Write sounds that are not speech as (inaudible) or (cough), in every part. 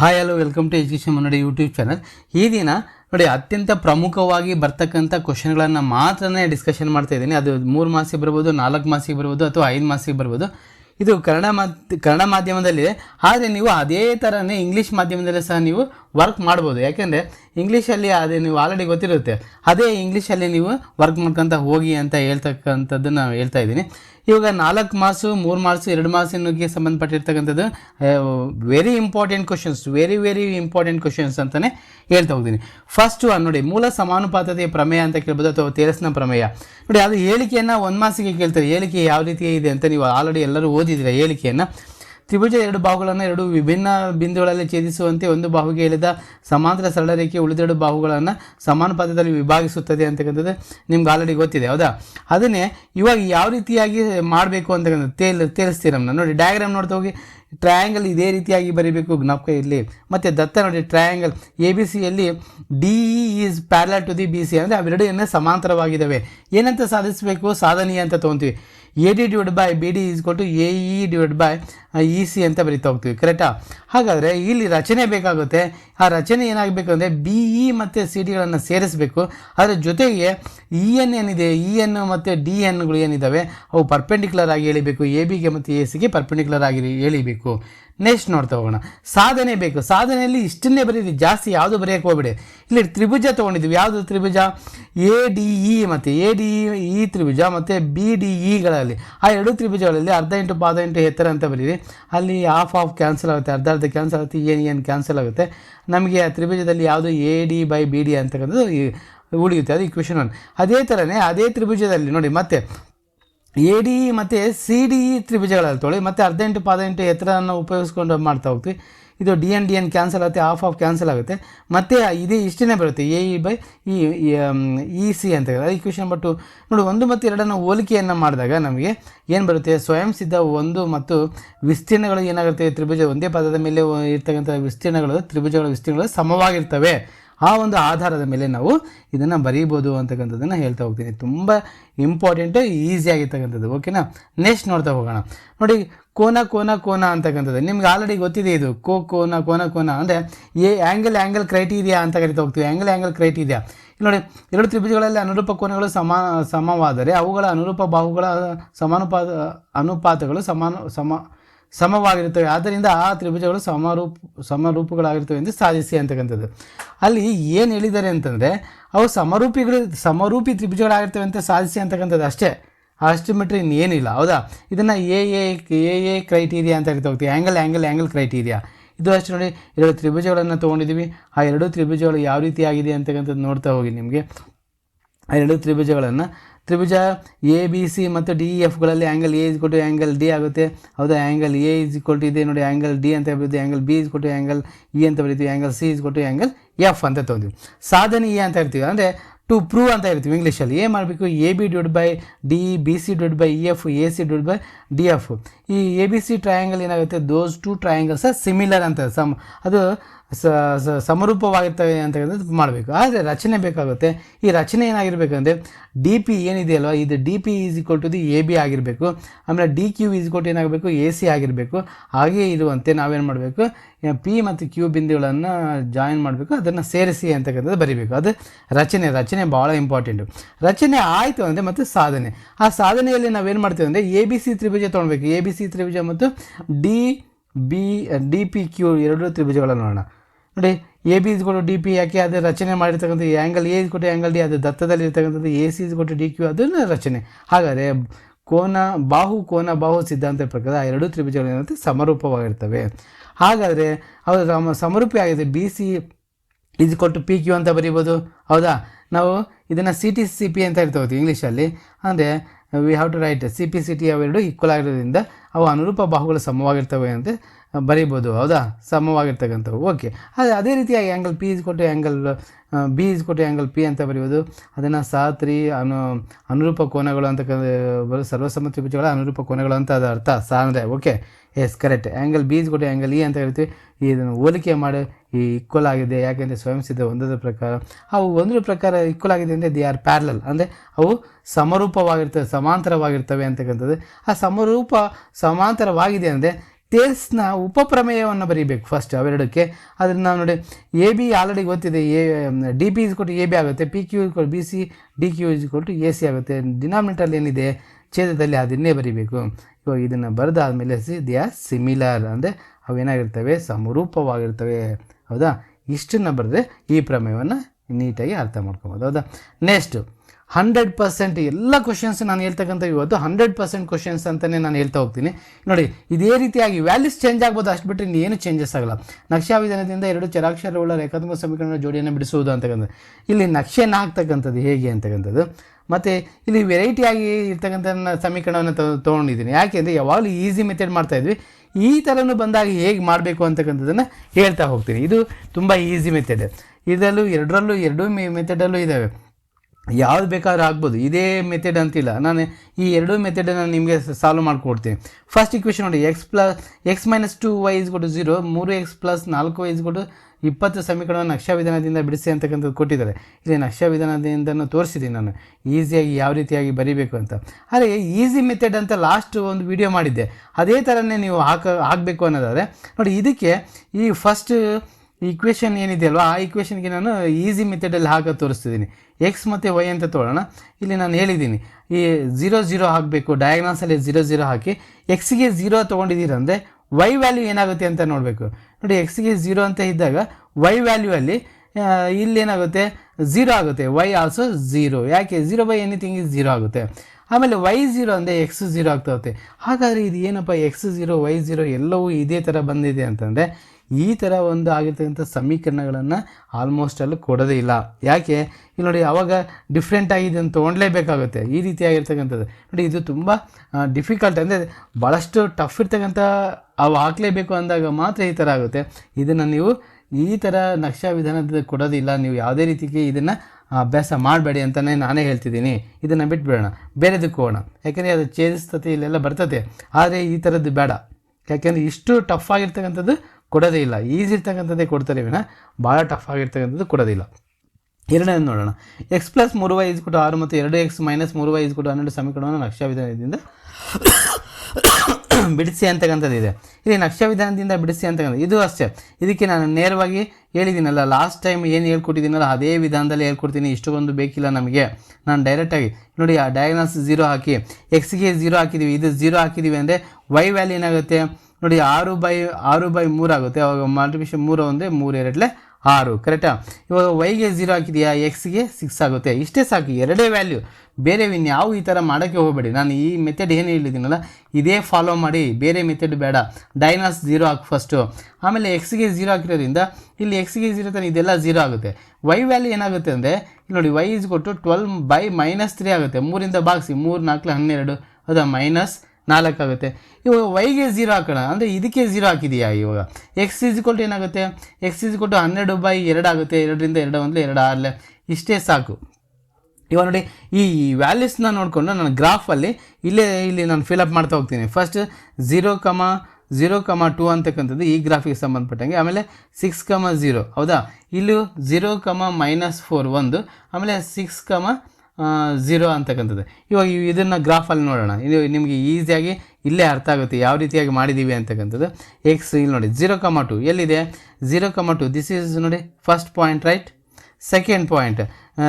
Hi hello welcome to education ಮನ್ನಡಿ YouTube channel ಈ ದಿನ ನೋಡಿ, ಅತ್ಯಂತ ಪ್ರಮುಖವಾಗಿ ಬರ್ತಕ್ಕಂಥ ಕ್ವಶನ್ಗಳನ್ನು ಮಾತ್ರನೇ ಡಿಸ್ಕಷನ್ ಮಾಡ್ತಾ ಇದ್ದೀನಿ. ಅದು ಮೂರು ಮಾಸಿಗೆ ಬರ್ಬೋದು, ನಾಲ್ಕು ಮಾಸಿಗೆ ಬರ್ಬೋದು ಅಥವಾ ಐದು ಮಾಸಿಗೆ ಬರ್ಬೋದು. ಇದು ಕನ್ನಡ ಮಾಧ್ಯ ಕನ್ನಡ ಮಾಧ್ಯಮದಲ್ಲಿದೆ. ಆದರೆ ನೀವು ಅದೇ ಥರನೇ ಇಂಗ್ಲೀಷ್ ಮಾಧ್ಯಮದಲ್ಲೂ ಸಹ ನೀವು ವರ್ಕ್ ಮಾಡ್ಬೋದು. ಯಾಕೆಂದರೆ ಇಂಗ್ಲೀಷಲ್ಲಿ ಅದೇ ನೀವು ಆಲ್ರೆಡಿ ಗೊತ್ತಿರುತ್ತೆ. ಅದೇ ಇಂಗ್ಲೀಷಲ್ಲಿ ನೀವು ವರ್ಕ್ ಮಾಡ್ಕೊತ ಹೋಗಿ ಅಂತ ಹೇಳ್ತಕ್ಕಂಥದ್ದನ್ನು ಹೇಳ್ತಾ ಇದ್ದೀನಿ. ಇವಾಗ ನಾಲ್ಕು ಮಾರ್ಕ್ಸು, ಮೂರು ಮಾಸು ಎರಡು ಮಾಸಿಗೆ ಸಂಬಂಧಪಟ್ಟಿರ್ತಕ್ಕಂಥದ್ದು very important questions very very important questions ಅಂತಲೇ ಹೇಳ್ತಾ ಹೋಗ್ತೀನಿ. ಫಸ್ಟ್ ಒನ್ ನೋಡಿ, ಮೂಲ ಸಮಾನುಪಾತತೆಯ ಪ್ರಮೇಯ ಅಂತ ಕೇಳ್ಬೋದು ಅಥವಾ ತೇರಸ್ನ ಪ್ರಮೇಯ? ನೋಡಿ, ಅದು ಹೇಳಿಕೆಯನ್ನು ಒಂದು ಮಾಸಿಗೆ ಕೇಳ್ತಾರೆ. ಹೇಳಿಕೆ ಯಾವ ರೀತಿ ಇದೆ ಅಂತ ನೀವು ಆಲ್ರೆಡಿ ಎಲ್ಲರೂ ಓದಿದ್ದೀರಾ ಹೇಳಿಕೆಯನ್ನು? ತ್ರಿಭುಜ ಎರಡು ಬಾಹುಗಳನ್ನು ಎರಡು ವಿಭಿನ್ನ ಬಿಂದುಗಳಲ್ಲಿ ಛೇದಿಸುವಂತೆ ಒಂದು ಬಾಹುಗೆ ಎಳೆದ ಸಮಾಂತರ ಸರಳ ರೇಖೆ ಉಳಿದೆರಡು ಬಾಹುಗಳನ್ನು ಪದದಲ್ಲಿ ವಿಭಾಗಿಸುತ್ತದೆ ಅಂತಕ್ಕಂಥದ್ದು ನಿಮ್ಗೆ ಆಲ್ರೆಡಿ ಗೊತ್ತಿದೆ, ಹೌದಾ? ಅದನ್ನೇ ಇವಾಗ ಯಾವ ರೀತಿಯಾಗಿ ಮಾಡಬೇಕು ಅಂತಕ್ಕಂಥದ್ದು ತೇಲ್ ನಾನು ನೋಡಿ ಡಯಾಗ್ರಾಮ್ ನೋಡ್ತಾ ಹೋಗಿ ಟ್ರಯಾಂಗಲ್ ಇದೇ ರೀತಿಯಾಗಿ ಬರೀಬೇಕು, ಜ್ಞಾಪಕ ಇರಲಿ. ಮತ್ತು ದತ್ತ ನೋಡಿ ಟ್ರಯಾಂಗಲ್ ಎ ಬಿ ಸಿಯಲ್ಲಿ D E is parallel to the B C ಅಂದರೆ ಅವೆರಡು ಏನೇ ಸಮಾಂತರವಾಗಿದ್ದಾವೆ ಏನಂತ ಸಾಧಿಸಬೇಕು? ಸಾಧನೀಯ ಅಂತ ತೊಗೊತೀವಿ. A D divide by B D is ಕೊಟ್ಟು A E divide by E C ಅಂತ ಬರಿತಾ ಹೋಗ್ತೀವಿ ಕರೆಕ್ಟಾ ಹಾಗಾದರೆ ಇಲ್ಲಿ ರಚನೆ ಬೇಕಾಗುತ್ತೆ. ಆ ರಚನೆ ಏನಾಗಬೇಕು ಅಂದರೆ ಬಿ ಇ ಮತ್ತು ಸಿ ಡಿಗಳನ್ನು ಸೇರಿಸಬೇಕು. ಅದರ ಜೊತೆಗೆ ಇ ಎನ್ ಏನಿದೆ? ಇ ಎನ್ ಮತ್ತು ಡಿ ಎನ್ಗಳು ಏನಿದ್ದಾವೆ ಅವು ಪರ್ಪೆಂಡಿಕ್ಯುಲರ್ ಆಗಿ ಎಳಿಬೇಕು. ಎ ಬಿಗೆ ಮತ್ತು ಎ ಸಿಗೆ ಪರ್ಪೆಂಡಿಕ್ಯುಲರ್ ಆಗಿ ಎಳಿಬೇಕು. ನೆಕ್ಸ್ಟ್ ನೋಡ್ತಾ ಹೋಗೋಣ. ಸಾಧನೆ ಬೇಕು. ಸಾಧನೆಯಲ್ಲಿ ಇಷ್ಟನ್ನೇ ಬರೀರಿ. ಜಾಸ್ತಿ ಯಾವುದು ಬರೆಯೋಕ್ಕೆ ಹೋಗ್ಬೇಡಿ. ಇಲ್ಲಿ ತ್ರಿಭುಜ ತೊಗೊಂಡಿದ್ವಿ ಯಾವುದು ತ್ರಿಭುಜ? ಎ ಡಿ ಇ ಮತ್ತು ಎ ಡಿ ಇ ತ್ರಿಭುಜ ಮತ್ತು ಬಿ ಡಿ ಇಗಳಲ್ಲಿ ಆ ಎರಡು ತ್ರಿಭುಜಗಳಲ್ಲಿ ಅರ್ಧ ಇಂಟು ಪಾದ ಇಂಟು ಎತ್ತರ ಅಂತ ಬರೀರಿ. ಅಲ್ಲಿ ಹಾಫ್ ಆಫ್ ಕ್ಯಾನ್ಸಲ್ ಆಗುತ್ತೆ, ಅರ್ಧ ಅರ್ಧ ಕ್ಯಾನ್ಸಲ್ ಆಗುತ್ತೆ, ಏನು ಏನು ಕ್ಯಾನ್ಸಲ್ ಆಗುತ್ತೆ. ನಮಗೆ ಆ ತ್ರಿಭುಜದಲ್ಲಿ ಯಾವುದು A D by B D ಅಂತಕ್ಕಂಥದ್ದು ಉಳಿಯುತ್ತೆ, ಅದು ಇಕ್ವೇಷನ್ ಒನ್ ಅದೇ ಥರನೇ ಅದೇ ತ್ರಿಭುಜದಲ್ಲಿ ನೋಡಿ, ಮತ್ತೆ ಎ ಡಿ ಮತ್ತು ಸಿ ಡಿ ತ್ರಿಭುಜಗಳಲ್ಲಿ ತೊಳಿ ಮತ್ತು ಅರ್ಧ ಇಂಟು ಪಾದ ಇಂಟು ಎತ್ತರವನ್ನು ಉಪಯೋಗಿಸ್ಕೊಂಡು ಮಾಡ್ತಾ ಹೋಗ್ತೀವಿ. ಇದು D N D N cancel ಆಗುತ್ತೆ ಆಫ್ ಆಫ್ ಕ್ಯಾನ್ಸಲ್ ಆಗುತ್ತೆ. ಮತ್ತು ಇದೇ ಇಷ್ಟೇ ಬರುತ್ತೆ A E by E E C ಅಂತ ಅದೇ ಕ್ವಶನ್ ಬಟ್ಟು ನೋಡಿ, ಒಂದು ಮತ್ತು ಎರಡನ್ನು ಹೋಲಿಕೆಯನ್ನು ಮಾಡಿದಾಗ ನಮಗೆ ಏನು ಬರುತ್ತೆ? ಸ್ವಯಂ ಸಿದ್ಧ ಒಂದು ಮತ್ತು ವಿಸ್ತೀರ್ಣಗಳು ಏನಾಗುತ್ತೆ? ತ್ರಿಭುಜ ಒಂದೇ ಪದದ ಮೇಲೆ ಇರ್ತಕ್ಕಂಥ ವಿಸ್ತೀರ್ಣಗಳು, ತ್ರಿಭುಜಗಳ, ವಿಸ್ತೀರ್ಣಗಳು ಸಮವಾಗಿರ್ತವೆ. ಆ ಒಂದು ಆಧಾರದ ಮೇಲೆ ನಾವು ಇದನ್ನು ಬರೀಬೋದು ಅಂತಕ್ಕಂಥದ್ದನ್ನು ಹೇಳ್ತಾ ಹೋಗ್ತೀನಿ. ತುಂಬ ಇಂಪಾರ್ಟೆಂಟು ಈಸಿ ಆಗಿರ್ತಕ್ಕಂಥದ್ದು ಓಕೆನಾ ನೆಕ್ಸ್ಟ್ ನೋಡ್ತಾ ಹೋಗೋಣ. ನೋಡಿ, ಕೋನ ಕೋನ ಕೋನ ಅಂತಕ್ಕಂಥದ್ದು. ನಿಮ್ಗೆ ಆಲ್ರೆಡಿ ಗೊತ್ತಿದೆ ಇದು. ಕೋ, ಕೋನ ಕೋನ ಕೋನ ಅಂದರೆ ಏ ಆ್ಯಂಗಲ್ ಆ್ಯಂಗಲ್ ಕ್ರೈಟೀರಿಯಾ ಅಂತ ಕರಿತಾ ಹೋಗ್ತೀವಿ. ಆ್ಯಂಗಲ್ ಆ್ಯಂಗಲ್ ಕ್ರೈಟೀರಿಯಾ ನೋಡಿ, ಎರಡು ತ್ರಿಭುಜಗಳಲ್ಲಿ ಅನುರೂಪ ಕೋನಗಳು ಸಮ, ಸಮವಾದರೆ ಅವುಗಳ ಅನುರೂಪ ಬಾಹುಗಳ ಸಮಾನುಪಾತ, ಅನುಪಾತಗಳು ಸಮಾನ, ಸಮ ಸಮವಾಗಿರುತ್ತವೆ. ಆದ್ದರಿಂದ ಆ ತ್ರಿಭುಜಗಳು ಸಮರೂಪ ಸಮರೂಪಗಳಾಗಿರ್ತವೆ ಎಂದು ಸಾಧಿಸಿ ಅಂತಕ್ಕಂಥದ್ದು. ಅಲ್ಲಿ ಏನು ಹೇಳಿದ್ದಾರೆ ಅಂತಂದರೆ, ಅವು ಸಮರೂಪಿಗಳು, ಸಮರೂಪಿ ತ್ರಿಭುಜಗಳಾಗಿರ್ತವೆ ಅಂತ ಸಾಧಿಸಿ ಅಂತಕ್ಕಂಥದ್ದು ಅಷ್ಟೇ. ಅಷ್ಟು ಬಿಟ್ಟರೆ ಇನ್ನೇನಿಲ್ಲ. ಹೌದಾ? ಇದನ್ನು A A A A criteria ಅಂತ ಕರಿತಾ ಹೋಗ್ತೀವಿ. Angle angle angle criteria. ಇದು ಅಷ್ಟು ನೋಡಿ, ಎರಡು ತ್ರಿಭುಜಗಳನ್ನು ತೊಗೊಂಡಿದ್ದೀವಿ ಆ ಎರಡು ತ್ರಿಭುಜಗಳು ಯಾವ ರೀತಿ ಆಗಿದೆ ಅಂತಕ್ಕಂಥದ್ದು ನೋಡ್ತಾ ಹೋಗಿ ನಿಮಗೆ. ಆ ಎರಡು ತ್ರಿಭುಜಗಳನ್ನು ತ್ರಿಭುಜ ಎ ಬಿ ಸಿ ಮತ್ತು D ಎಫ್ಗಳಲ್ಲಿ angle A is equal to angle D ಆಗುತ್ತೆ. ಹೌದಾ ಆ್ಯಂಗಲ್ ಎ ಇಸ್ ಕೊಟ್ಟು ಇದೆ ನೋಡಿ ಆ್ಯಂಗಲ್ ಡಿ ಅಂತ ಬರೀತೀವಿ angle B is equal to angle E ಅಂತ ಬರೀತೀವಿ angle C is equal to angle F ಅಂತ ತೊಗೊಂತೀವಿ. ಸಾಧನೆ ಎ ಅಂತ ಇರ್ತೀವಿ ಅಂದರೆ ಟು ಪ್ರೂವ್ ಅಂತ ಇರ್ತೀವಿ ಇಂಗ್ಲೀಷಲ್ಲಿ. ಏನು ಮಾಡಬೇಕು A B divide by D B C divide by E F A C divide by D F ಈ ಎ ಬಿ ಸಿ ಟ್ರಯಾಂಗಲ್ ಏನಾಗುತ್ತೆ? ದೋಸ್ ಟು ಟ್ರಯಾಂಗಲ್ಸ್ ಸಿಮಿಲರ್ ಅಂತ ಸಮ್ ಅದು ಸ, ಸ- ಅಂತ ಹೇಳಿದ್ರೆ ಮಾಡಬೇಕು. ಆದರೆ ರಚನೆ ಬೇಕಾಗುತ್ತೆ. ಈ ರಚನೆ ಏನಾಗಿರಬೇಕಂದ್ರೆ ಡಿ ಪಿ ಏನಿದೆಯಲ್ವ ಇದು D P is equal to the A B ಆಗಿರಬೇಕು. ಆಮೇಲೆ ಡಿ ಕ್ಯೂ ಈಸ್ ಕೊಟ್ಟು ಏನಾಗಬೇಕು? ಎ ಸಿ ಆಗಿರಬೇಕು. ಹಾಗೇ ಇರುವಂತೆ ನಾವೇನು ಮಾಡಬೇಕು? ಪಿ ಮತ್ತು ಕ್ಯೂ ಬಿಂದುಗಳನ್ನು ಜಾಯಿನ್ ಮಾಡಬೇಕು. ಅದನ್ನು ಸೇರಿಸಿ ಅಂತಕ್ಕಂಥದ್ದು ಬರಿಬೇಕು. ಅದು ರಚನೆ. ರಚನೆ ಭಾಳ ಇಂಪಾರ್ಟೆಂಟು ರಚನೆ ಆಯಿತು ಅಂದರೆ ಮತ್ತು ಸಾಧನೆ. ಆ ಸಾಧನೆಯಲ್ಲಿ ನಾವೇನು ಮಾಡ್ತೀವಿ ಅಂದರೆ ಎ ಬಿ ಸಿ ತ್ರಿಭುಜ ತೊಗೊಳ್ಬೇಕು. ಎ ಬಿ ಸಿ ತ್ರಿಭುಜ ಮತ್ತು D B D P Q ಎರಡು ತ್ರಿಭುಜಗಳನ್ನು ನೋಡೋಣ. ನೋಡಿ A B is equal to D P ಯಾಕೆ ಅದು ರಚನೆ ಮಾಡಿರ್ತಕ್ಕಂಥ angle A is equal to angle D ಅದು ದತ್ತದಲ್ಲಿ ಇರ್ತಕ್ಕಂಥದ್ದು A C is equal to D Q ಅದನ್ನು ರಚನೆ. ಹಾಗಾದರೆ ಕೋನ, ಬಾಹು ಕೋನ, ಬಾಹು ಸಿದ್ಧಾಂತ ಪ್ರಕಾರ ಆ ಎರಡು ತ್ರಿಭುಜಗಳು ಏನಂತೆ? ಸಮರೂಪವಾಗಿರ್ತವೆ. ಹಾಗಾದರೆ ಅವರು ಸಮ ಸಮರೂಪಿ ಆಗಿದೆ. B C is equal to P Q ಅಂತ ಬರೀಬೋದು. ಹೌದಾ? ನಾವು ಇದನ್ನು ಸಿ ಟಿ ಸಿ ಪಿ ಅಂತ ಇರ್ತವೆ ಇಂಗ್ಲೀಷಲ್ಲಿ. ಅಂದರೆ we have to write C P C T ಅವೆರಡು ಈಕ್ವಲ್ ಆಗಿರೋದ್ರಿಂದ ಅವು ಅನುರೂಪ ಬಾಹುಗಳು ಸಮವಾಗಿರ್ತವೆ ಅಂತ ಬರೀಬೋದು. ಹೌದಾ? ಸಮವಾಗಿರ್ತಕ್ಕಂಥವು. ಓಕೆ ಅದೇ ಅದೇ ರೀತಿಯಾಗಿ angle P is equal to angle B is equal to angle P ಅಂತ ಬರೆಯೋದು ಅದನ್ನು ಸಾತ್ರಿ ಅನು, ಅನುರೂಪ ಕೋನಗಳು ಅಂತ ಬರೋ ಸರ್ವಸಮ ತ್ರಿಭುಜಗಳ ಅನುರೂಪ ಕೋನಗಳು ಅಂತ ಅದು ಅರ್ಥ. ಸಾ ಅಂದರೆ okay yes correct angle B is equal to angle E ಅಂತ ಹೇಳ್ತೀವಿ. ಇದನ್ನು ಹೋಲಿಕೆ ಮಾಡಿ. ಈ ಈಕ್ವಲ್ ಆಗಿದೆ. ಯಾಕೆಂದರೆ ಸ್ವಯಂ ಸಿದ್ಧ ಒಂದರ ಪ್ರಕಾರ. ಅವು ಒಂದರ ಪ್ರಕಾರ ಈಕ್ವಲ್ ಆಗಿದೆ ಅಂದರೆ ದೇ ಆರ್ ಪ್ಯಾರಲಲ್ ಅಂದರೆ ಅವು ಸಮರೂಪವಾಗಿರ್ತವೆ, ಸಮಾಂತರವಾಗಿರ್ತವೆ ಅಂತಕ್ಕಂಥದ್ದು. ಆ ಸಮರೂಪ, ಸಮಾಂತರವಾಗಿದೆ ಅಂದರೆ ತೇಲ್ಸ್ನ ಉಪಪ್ರಮೇಯವನ್ನು ಬರೀಬೇಕು ಫಸ್ಟ್ ಅವೆರಡಕ್ಕೆ. ಅದನ್ನು ನಾವು ನೋಡಿ ಎ ಬಿ ಆಲ್ರೆಡಿ ಗೊತ್ತಿದೆ. A D P is equal to A B ಆಗುತ್ತೆ. P Q is B C D Q is equal to A C ಆಗುತ್ತೆ. ಡಿನಾಮಿನೇಟರ್ ಏನಿದೆ? ಛೇದದಲ್ಲಿ ಅದನ್ನೇ ಬರೀಬೇಕು. ಇವಾಗ ಇದನ್ನು ಬರೆದಾದ್ಮೇಲೆ ಸಿ, ದೇ ಆರ್ ಸಿಮಿಲರ್ ಅಂದರೆ ಅವೇನಾಗಿರ್ತವೆ? ಸಮರೂಪವಾಗಿರ್ತವೆ. ಹೌದಾ? ಇಷ್ಟನ್ನು ಬರೆದ್ರೆ ಈ ಪ್ರಮೇಯವನ್ನು ನೀಟಾಗಿ ಅರ್ಥ ಮಾಡ್ಕೊಬೋದು. ಹೌದಾ? ನೆಕ್ಸ್ಟು ಹಂಡ್ರೆಡ್ ಪರ್ಸೆಂಟ್ ಎಲ್ಲ ಕ್ವಶನ್ಸ್ ನಾನು ಹೇಳ್ತಕ್ಕಂಥ ಇವತ್ತು ಹಂಡ್ರೆಡ್ ಪರ್ಸೆಂಟ್ ಕ್ವಶನ್ಸ್ ಅಂತಲೇ ನಾನು ಹೇಳ್ತಾ ಹೋಗ್ತೀನಿ. ನೋಡಿ, ಇದೇ ರೀತಿಯಾಗಿ ವ್ಯಾಲ್ಯೂಸ್ ಚೇಂಜ್ ಆಗ್ಬೋದು ಅಷ್ಟು ಬಿಟ್ಟರೆ ಇನ್ನೇನು ಚೇಂಜಸ್ ಆಗಲ್ಲ. ನಕ್ಷಾ ವಿಧಾನದಿಂದ ಎರಡು ಚರಾಕ್ಷರವುಳ್ಳ ರೇಖಾತ್ಮಕ ಸಮೀಕರಣ ಜೋಡಿಯನ್ನು ಬಿಡಿಸುವುದು ಅಂತಕ್ಕಂಥದ್ದು. ಇಲ್ಲಿ ನಕ್ಷೆಯನ್ನು ಹಾಕ್ತಕ್ಕಂಥದ್ದು ಹೇಗೆ ಅಂತಕ್ಕಂಥದ್ದು? ಮತ್ತು ಇಲ್ಲಿ ವೆರೈಟಿಯಾಗಿ ಇರ್ತಕ್ಕಂಥ ಸಮೀಕರಣವನ್ನು ತೊಗೊಂಡಿದ್ದೀನಿ. ಯಾಕೆಂದರೆ ಯಾವಾಗಲೂ ಈಸಿ ಮೆಥಡ್ ಮಾಡ್ತಾಯಿದ್ವಿ ಈ ಥರನೂ ಬಂದಾಗ ಹೇಗೆ ಮಾಡಬೇಕು ಅಂತಕ್ಕಂಥದ್ದನ್ನು ಹೇಳ್ತಾ ಹೋಗ್ತೀನಿ. ಇದು ತುಂಬ ಈಸಿ ಮೆಥಡ್ ಇದರಲ್ಲೂ ಎರಡರಲ್ಲೂ ಎರಡೂ ಮೆಥಡಲ್ಲೂ ಇದ್ದಾವೆ ಯಾವ್ದು ಬೇಕಾದ್ರೂ ಆಗ್ಬೋದು. ಇದೇ ಮೆಥಡ್ ಅಂತಿಲ್ಲ. ನಾನು ಈ ಎರಡೂ ಮೆಥಡನ್ನು ನಿಮಗೆ ಸಾಲ್ವ್ ಮಾಡಿಕೊಡ್ತೀನಿ. ಫಸ್ಟ್ ಇಕ್ವೇಷನ್ ನೋಡಿ X plus X minus two Y is equal to zero ಮೂರು ಎಕ್ಸ್ ಪ್ಲಸ್ ನಾಲ್ಕು ವೈ ಕೊಟ್ಟು ಇಪ್ಪತ್ತು ಸಮೀಕರಣವನ್ನು ನಕ್ಷಾ ವಿಧಾನದಿಂದ ಬಿಡಿಸಿ ಅಂತಕ್ಕಂಥದ್ದು ಕೊಟ್ಟಿದ್ದಾರೆ. ಇಲ್ಲಿ ನಕ್ಷಾ ವಿಧಾನದಿಂದನೂ ತೋರಿಸಿದ್ದೀನಿ ನಾನು. ಈಸಿಯಾಗಿ ಯಾವ ರೀತಿಯಾಗಿ ಬರೀಬೇಕು ಅಂತ. ಆದರೆ ಈಸಿ ಮೆಥಡ್ ಅಂತ ಲಾಸ್ಟ್ ಒಂದು ವಿಡಿಯೋ ಮಾಡಿದ್ದೆ. ಅದೇ ಥರನೇ ನೀವು ಹಾಕ, ಹಾಕಬೇಕು ಅನ್ನೋದಾದರೆ, ನೋಡಿ ಇದಕ್ಕೆ ಈ ಫಸ್ಟ್ ಈಕ್ವೇಷನ್ ಏನಿದೆ ಅಲ್ವಾ? ಆ ಈಕ್ವೇಷನ್ಗೆ ನಾನು ಈಸಿ ಮೆಥಡಲ್ಲಿ ಹಾಕಿ ತೋರಿಸ್ತಿದ್ದೀನಿ ಎಕ್ಸ್ ಮತ್ತು ವೈ ಅಂತ ತೊಗೊಳ್ಳೋಣ ಇಲ್ಲಿ ನಾನು ಹೇಳಿದ್ದೀನಿ ಈ ಝೀರೋ ಝೀರೋ ಹಾಕಬೇಕು ಡಯಾಗ್ನಾಸಲ್ಲಿ ಝೀರೋ ಝೀರೋ ಹಾಕಿ ಎಕ್ಸ್ಗೆ ಝೀರೋ ತೊಗೊಂಡಿದ್ದೀರಂದರೆ ವೈ ವ್ಯಾಲ್ಯೂ ಏನಾಗುತ್ತೆ ಅಂತ ನೋಡಬೇಕು. ನೋಡಿ ಎಕ್ಸ್ಗೆ ಝೀರೋ ಅಂತ ಇದ್ದಾಗ ವೈ ವ್ಯಾಲ್ಯೂ ಅಲ್ಲಿ ಇಲ್ಲೇನಾಗುತ್ತೆ ಝೀರೋ ಆಗುತ್ತೆ. ವೈ ಆಲ್ಸೋ ಝೀರೋ ಯಾಕೆ? Zero by anything is zero ಆಗುತ್ತೆ. ಆಮೇಲೆ ವೈ ಝೀರೋ ಅಂದರೆ ಎಕ್ಸ್ ಝೀರೋ ಆಗ್ತಾ ಹೋಗುತ್ತೆ. ಹಾಗಾದರೆ ಇದು ಏನಪ್ಪ? ಎಕ್ಸ್ ಝೀರೋ ವೈ ಝೀರೋ ಎಲ್ಲವೂ ಇದೇ ಥರ ಬಂದಿದೆ ಅಂತಂದರೆ ಈ ಥರ ಒಂದು ಆಗಿರ್ತಕ್ಕಂಥ ಸಮೀಕರಣಗಳನ್ನು ಆಲ್ಮೋಸ್ಟ್ ಅಲ್ಲಿ ಕೊಡೋದೇ ಇಲ್ಲ. ಯಾಕೆ? ಇಲ್ಲಿ ನೋಡಿ, ಅವಾಗ ಡಿಫ್ರೆಂಟ್ ಆಗಿದೆ ಅಂತ ತೊಗೊಳ್ಲೇಬೇಕಾಗುತ್ತೆ ಈ ರೀತಿ ಆಗಿರ್ತಕ್ಕಂಥದ್ದು. ನೋಡಿ, ಇದು ತುಂಬ ಡಿಫಿಕಲ್ಟ್ ಅಂದರೆ ಭಾಳಷ್ಟು ಟಫ್ ಇರ್ತಕ್ಕಂಥ ಅವು ಹಾಕಲೇಬೇಕು ಅಂದಾಗ ಮಾತ್ರ ಈ ಥರ ಆಗುತ್ತೆ. ಇದನ್ನು ನೀವು ಈ ಥರ ನಕ್ಷಾ ವಿಧಾನದ ಕೊಡೋದಿಲ್ಲ ನೀವು ಯಾವುದೇ ರೀತಿಗೆ ಇದನ್ನು ಅಭ್ಯಾಸ ಮಾಡಬೇಡಿ ಅಂತಲೇ ನಾನೇ ಹೇಳ್ತಿದ್ದೀನಿ. ಇದನ್ನು ಬಿಟ್ಬಿಡೋಣ. ಬೇರೆದಕ್ಕೆ ಹೋಗೋಣ. ಯಾಕೆಂದರೆ ಅದು ಛೇದಿಸ್ತತೆ, ಇಲ್ಲೆಲ್ಲ ಬರ್ತದೆ ಆದರೆ ಈ ಥರದ್ದು ಬೇಡ. ಯಾಕೆಂದರೆ ಇಷ್ಟು ಟಫ್ ಆಗಿರ್ತಕ್ಕಂಥದ್ದು ಕೊಡೋದೇ ಇಲ್ಲ. ಈಸಿ ಇರ್ತಕ್ಕಂಥದ್ದೇ ಕೊಡ್ತಾರೆ ವಿನ ಭಾಳ ಟಫ್ ಆಗಿರ್ತಕ್ಕಂಥದ್ದು ಕೊಡೋದಿಲ್ಲ ಎರಡನೇದು ನೋಡೋಣ. ಎಕ್ಸ್ ಪ್ಲಸ್ ಮೂರು ವೈ ಇಸ್ಕೊಟ್ಟು ಆರು ಮತ್ತು ಎರಡು ಎಕ್ಸ್ ಮೈನಸ್ ಮೂರು ವೈ ಇಸ್ಕೊಟ್ಟು ಹನ್ನೆರಡು ಸಮೀಕರಣವನ್ನು ನಕ್ಷಾ ವಿಧಾನದಿಂದ (coughs) ಬಿಡಿಸಿ ಅಂತಕ್ಕಂಥದ್ದು ಇದೆ. ಇಲ್ಲಿ ನಕ್ಷಾ ವಿಧಾನದಿಂದ ಬಿಡಿಸಿ ಅಂತಕ್ಕಂಥದ್ದು. ಇದು ಅಷ್ಟೇ. ಇದಕ್ಕೆ ನಾನು ನೇರವಾಗಿ ಹೇಳಿದ್ದೀನಲ್ಲ ಲಾಸ್ಟ್ ಟೈಮ್ ಏನು ಹೇಳ್ಕೊಟ್ಟಿದ್ದೀನಲ್ಲ, ಅದೇ ವಿಧಾನದಲ್ಲಿ ಹೇಳ್ಕೊಡ್ತೀನಿ. ಇಷ್ಟೊಂದು ಬೇಕಿಲ್ಲ ನಮಗೆ. ನಾನು ಡೈರೆಕ್ಟಾಗಿ ನೋಡಿ, ಆ ಡಯಾಗ್ನಾಸ್ ಝೀರೋ ಹಾಕಿ ಎಕ್ಸ್ಗೆ ಝೀರೋ ಹಾಕಿದ್ದೀವಿ ಇದು ಝೀರೋ ಹಾಕಿದ್ದೀವಿ ಅಂದರೆ ವೈ ವ್ಯಾಲ್ಯೂ ಏನಾಗುತ್ತೆ? ನೋಡಿ, ಆರು ಬೈ ಆರು ಬೈ ಮೂರು ಆಗುತ್ತೆ. ಅವಾಗ ಮಲ್ಟಿಪ್ಲಿಕೇಶನ್ ಮೂರು ಒಂದೇ, ಮೂರು ಎರಡಲೆ ಆರು. ಕರೆಕ್ಟಾ ಇವಾಗ ವೈಗೆ ಝೀರೋ ಹಾಕಿದೆಯಾ? ಎಕ್ಸ್ಗೆ ಸಿಕ್ಸ್ ಆಗುತ್ತೆ. ಇಷ್ಟೇ ಸಾಕು. ಎರಡೇ ವ್ಯಾಲ್ಯೂ ಬೇರೆ ಇನ್ಯಾವು ಈ ಥರ ಮಾಡೋಕ್ಕೆ ಹೋಗಬೇಡಿ. ನಾನು ಈ ಮೆಥಡ್ ಏನು ಹೇಳಿದ್ದೀನಲ್ಲ, ಇದೇ ಫಾಲೋ ಮಾಡಿ. ಬೇರೆ ಮೆಥಡ್ ಬೇಡ. ಡೈನಾಸ್ ಝೀರೋ ಹಾಕಿ ಫಸ್ಟು ಆಮೇಲೆ ಎಕ್ಸ್ಗೆ ಝೀರೋ ಹಾಕಿರೋದ್ರಿಂದ, ಇಲ್ಲಿ ಎಕ್ಸ್ಗೆ ಝೀರೋ ತಾನೆ ಇದೆಲ್ಲ ಝೀರೋ ಆಗುತ್ತೆ. ವೈ ವ್ಯಾಲ್ಯೂ ಏನಾಗುತ್ತೆ ಅಂದರೆ ನೋಡಿ Y is equal to twelve by minus three ಆಗುತ್ತೆ. ಮೂರಿಂದ ಭಾಗಿಸಿ, ಮೂರು, ನಾಲ್ಕು, ಹನ್ನೆರಡು. ಅದು ಮೈನಸ್ ನಾಲ್ಕಾಗುತ್ತೆ. ಇವಾಗ ವೈಗೆ ಝೀರೋ ಹಾಕೋಣ. ಅಂದರೆ ಇದಕ್ಕೆ ಝೀರೋ ಹಾಕಿದೆಯಾ ಇವಾಗ? ಎಕ್ಸ್ ಇಸ್ ಕೊಟ್ಟು ಏನಾಗುತ್ತೆ? ಎಕ್ಸ್ ಇಸ್ ಕೊಟ್ಟು ಹನ್ನೆರಡು ಬೈ ಎರಡು ಆಗುತ್ತೆ. ಎರಡರಿಂದ ಎರಡು ಅಂದರೆ ಎರಡು ಆರಲೆ ಇಷ್ಟೇ ಸಾಕು. ಇವಾಗ ನೋಡಿ, ಈ ವ್ಯಾಲ್ಯೂಸ್ನ ನೋಡಿಕೊಂಡು ನಾನು ಗ್ರಾಫಲ್ಲಿ ಇಲ್ಲೇ ಇಲ್ಲಿ ನಾನು ಫಿಲಪ್ ಮಾಡ್ತಾ ಹೋಗ್ತೀನಿ. First zero comma zero comma two ಅಂತಕ್ಕಂಥದ್ದು ಈ ಗ್ರಾಫಿಗೆ ಸಂಬಂಧಪಟ್ಟಂಗೆ. ಆಮೇಲೆ ಸಿಕ್ಸ್ ಕಮ ಝೀರೋ ಹೌದಾ? ಇಲ್ಲೂ ಝೀರೋ ಕಮ ಮೈನಸ್ ಫೋರ್ ಒಂದು. ಆಮೇಲೆ ಸಿಕ್ಸ್ ಕಮ ಝೀರೋ ಅಂತಕ್ಕಂಥದ್ದು. ಇವಾಗ ಇವ್- ಇದನ್ನು ಗ್ರಾಫಲ್ಲಿ ನೋಡೋಣ. ಇದು ನಿಮಗೆ ಈಸಿಯಾಗಿ ಇಲ್ಲೇ ಅರ್ಥ ಆಗುತ್ತೆ ಯಾವ ರೀತಿಯಾಗಿ ಮಾಡಿದ್ದೀವಿ ಅಂತಕ್ಕಂಥದ್ದು. ಎಕ್ಸ್ ಇಲ್ಲಿ ನೋಡಿ ಝೀರೋ ಕಮ ಟು ಎಲ್ಲಿದೆ? Zero comma two this is ನೋಡಿ first point right second point